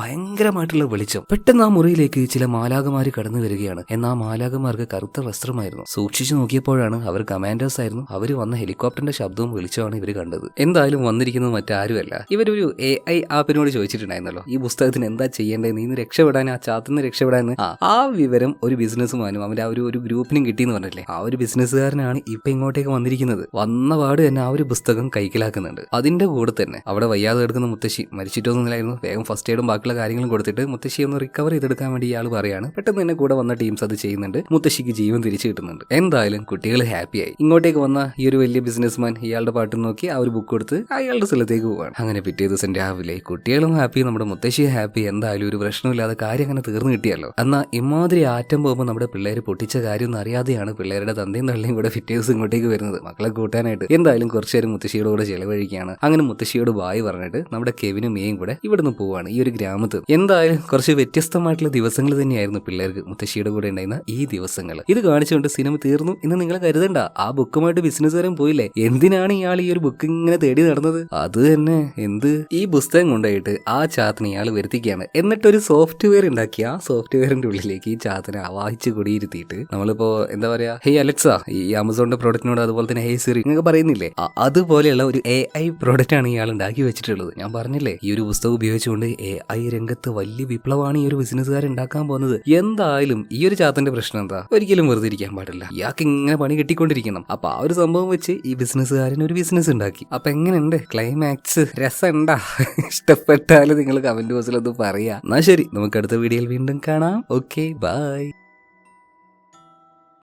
ഭയങ്കരമായിട്ടുള്ള വെളിച്ചം. പെട്ടെന്ന് ആ മുറിയിലേക്ക് ചില മാലാകമാര് കടന്നു വരികയാണ്. എന്നാൽ ആ മാലാകമാർക്ക് കറുത്ത വസ്ത്രമായിരുന്നു. സൂക്ഷിച്ചു നോക്കിയപ്പോഴാണ് അവർ കമാൻഡേഴ്സ് ആയിരുന്നു. അവർ വന്ന ഹെലികോപ്റ്ററിന്റെ ശബ്ദവും വിളിച്ചുമാണ് ഇവർ കണ്ടത്. എന്തായാലും വന്നിരിക്കുന്നത് മറ്റാരുമല്ല. ഇവരൊരു എ ഐ ആപ്പിനോട് ചോദിച്ചിട്ടുണ്ടായിരുന്നല്ലോ. ഈ പുസ്തകത്തിന് എന്താ ചെയ്യേണ്ടത്? നീ ഇന്ന് രക്ഷപ്പെടാൻ ആ ചാത്തുനിന്ന് രക്ഷപ്പെടാൻ ആ വിവരം ഒരു ബിസിനസ്സുമാനും അവന്റെ ആ ഒരു ഒരു ഗ്രൂപ്പിനും കിട്ടിയെന്ന് പറഞ്ഞില്ലേ? ആ ഒരു ബിസിനസ്സുകാരനാണ് ഇപ്പൊ ഇങ്ങോട്ടേക്ക് വന്നിരിക്കുന്നത്. വന്ന പാട് തന്നെ ആ ഒരു പുസ്തകം കൈക്കലാക്കുന്നുണ്ട്. അതിന്റെ കൂടെ തന്നെ അവിടെ വയ്യാതെ കിടക്കുന്ന മുത്തശ്ശി മരിച്ചിട്ടൊന്നുമില്ലായിരുന്നു. വേഗം ഫസ്റ്റ് എയ്ഡും ബാക്കിയുള്ള കാര്യങ്ങളും കൊടുത്തിട്ട് മുത്തശ്ശി ഒന്ന് റിക്കവർ ചെയ്തെടുക്കാൻ വേണ്ടി ഇയാൾ പറയാണ്. പെട്ടെന്ന് തന്നെ കൂടെ വന്ന ടീംസ് അത് ചെയ്യുന്നുണ്ട്. മുത്തശ്ശിക്ക് ജീവൻ തിരിച്ചു കിട്ടുന്നുണ്ട്. എന്തായാലും കുട്ടികൾ ഹാപ്പിയായി ഇങ്ങോട്ടേക്ക് വന്ന ഈ ഒരു വലിയ ബിസിനസ്മാൻ ഇയാളുടെ പാട്ട് നോക്കി ആ ഒരു ബുക്ക് കൊടുത്ത് അയാളുടെ സ്ഥലത്തേക്ക് പോവാണ്. അങ്ങനെ പിറ്റേ ദിവസം രാവിലെ കുട്ടികളും ഹാപ്പി നമ്മുടെ മുത്തശ്ശി ഹാപ്പി എന്തായാലും ഒരു പ്രശ്നമില്ലാതെ കാര്യം അങ്ങനെ തീർന്നു കിട്ടിയല്ലോ. എന്നാൽ ഇമാതിരി ആറ്റം പോകുമ്പോൾ നമ്മുടെ പിള്ളേർ പൊട്ടിച്ച കാര്യം അറിയാതെയാണ് പിള്ളേരുടെ തന്തയും തള്ളിയും കൂടെ പിറ്റേ ദിവസം ഇങ്ങോട്ടേക്ക് വരുന്നത്. മക്കളെ കൂട്ടാനായിട്ട്. എന്തായാലും കുറച്ച് നേരം മുത്തശ്ശിയുടെ കൂടെ ചെലവഴിക്കുകയാണ്. അങ്ങനെ മുത്തശ്ശിയോട് ബായ് പറഞ്ഞിട്ട് നമ്മുടെ കെവിനും മേയും കൂടെ ഇവിടുന്ന് പോവാണ്. ഈ ഒരു ഗ്രാമത്തിൽ എന്തായാലും കുറച്ച് വ്യത്യസ്തമായിട്ടുള്ള ദിവസങ്ങൾ തന്നെയായിരുന്നു പിള്ളേർക്ക് മുത്തശ്ശിയുടെ കൂടെ ഉണ്ടായിരുന്ന ഈ ദിവസങ്ങൾ. ഇത് കാണിച്ചുകൊണ്ട് സിനിമ തീർന്നു എന്ന് നിങ്ങൾ കരുതണ്ട. ആ ബുക്കുമായിട്ട് ബിസിനസ് ബിസിനസ്സുകാരൻ പോയില്ലേ? എന്തിനാണ് ഇയാൾ ഈ ഒരു ബുക്ക് ഇങ്ങനെ തേടി നടന്നത്? അത് തന്നെ. എന്ത്? ഈ പുസ്തകം കൊണ്ടായിട്ട് ആ ചാത്തിനെ ഇയാൾ വരുത്തിക്കുകയാണ്. എന്നിട്ട് ഒരു സോഫ്റ്റ്വെയർ ഉണ്ടാക്കി. ആ സോഫ്റ്റ്വെയറിന്റെ ഉള്ളിലേക്ക് ഈ ചാത്തിനെ വായിച്ചു കൊടിയിരുത്തിയിട്ട് നമ്മളിപ്പോ എന്താ പറയാ ഹേ അലക്സ ഈ ആമസോണിന്റെ പ്രോഡക്റ്റിനോട് അതുപോലെ തന്നെ ഹേ സിറി നിങ്ങൾക്ക് പറയുന്നില്ലേ? അതുപോലെയുള്ള ഒരു എ ഐ പ്രോഡക്റ്റ് ആണ് ഇയാൾ ഉണ്ടാക്കി വെച്ചിട്ടുള്ളത്. ഞാൻ പറഞ്ഞില്ലേ ഈ ഒരു പുസ്തകം ഉപയോഗിച്ചുകൊണ്ട് എ ഐ രംഗത്ത് വിപ്ലവമാണ് ഈ ഒരു ബിസിനസ്സുകാരൻ ഉണ്ടാക്കാൻ പോകുന്നത്. എന്തായാലും ഈ ഒരു ചാത്തന്റെ പ്രശ്നം എന്താ? ഒരിക്കലും വെറുതെ ഇരിക്കാൻ പാടില്ല. ഇയാൾക്ക് ഇങ്ങനെ പണി കിട്ടിക്കൊണ്ടിരിക്കണം. അപ്പൊ ആ ഒരു സംഭവം വെച്ച് ഈ ബിസിനസ്സുകാരൻ ഒരു ബിസിനസ് ഉണ്ടാക്കി. അപ്പൊ എങ്ങനെയുണ്ട്? ക്ലൈമാക്സ് രസമുണ്ടാ? <laughs> ഇഷ്ടപ്പെട്ടാലും നിങ്ങൾ കമന്റ് ബോക്സിൽ ഒന്ന് പറയാ. എന്നാ ശരി നമുക്ക് അടുത്ത വീഡിയോയിൽ വീണ്ടും കാണാം. Okay bye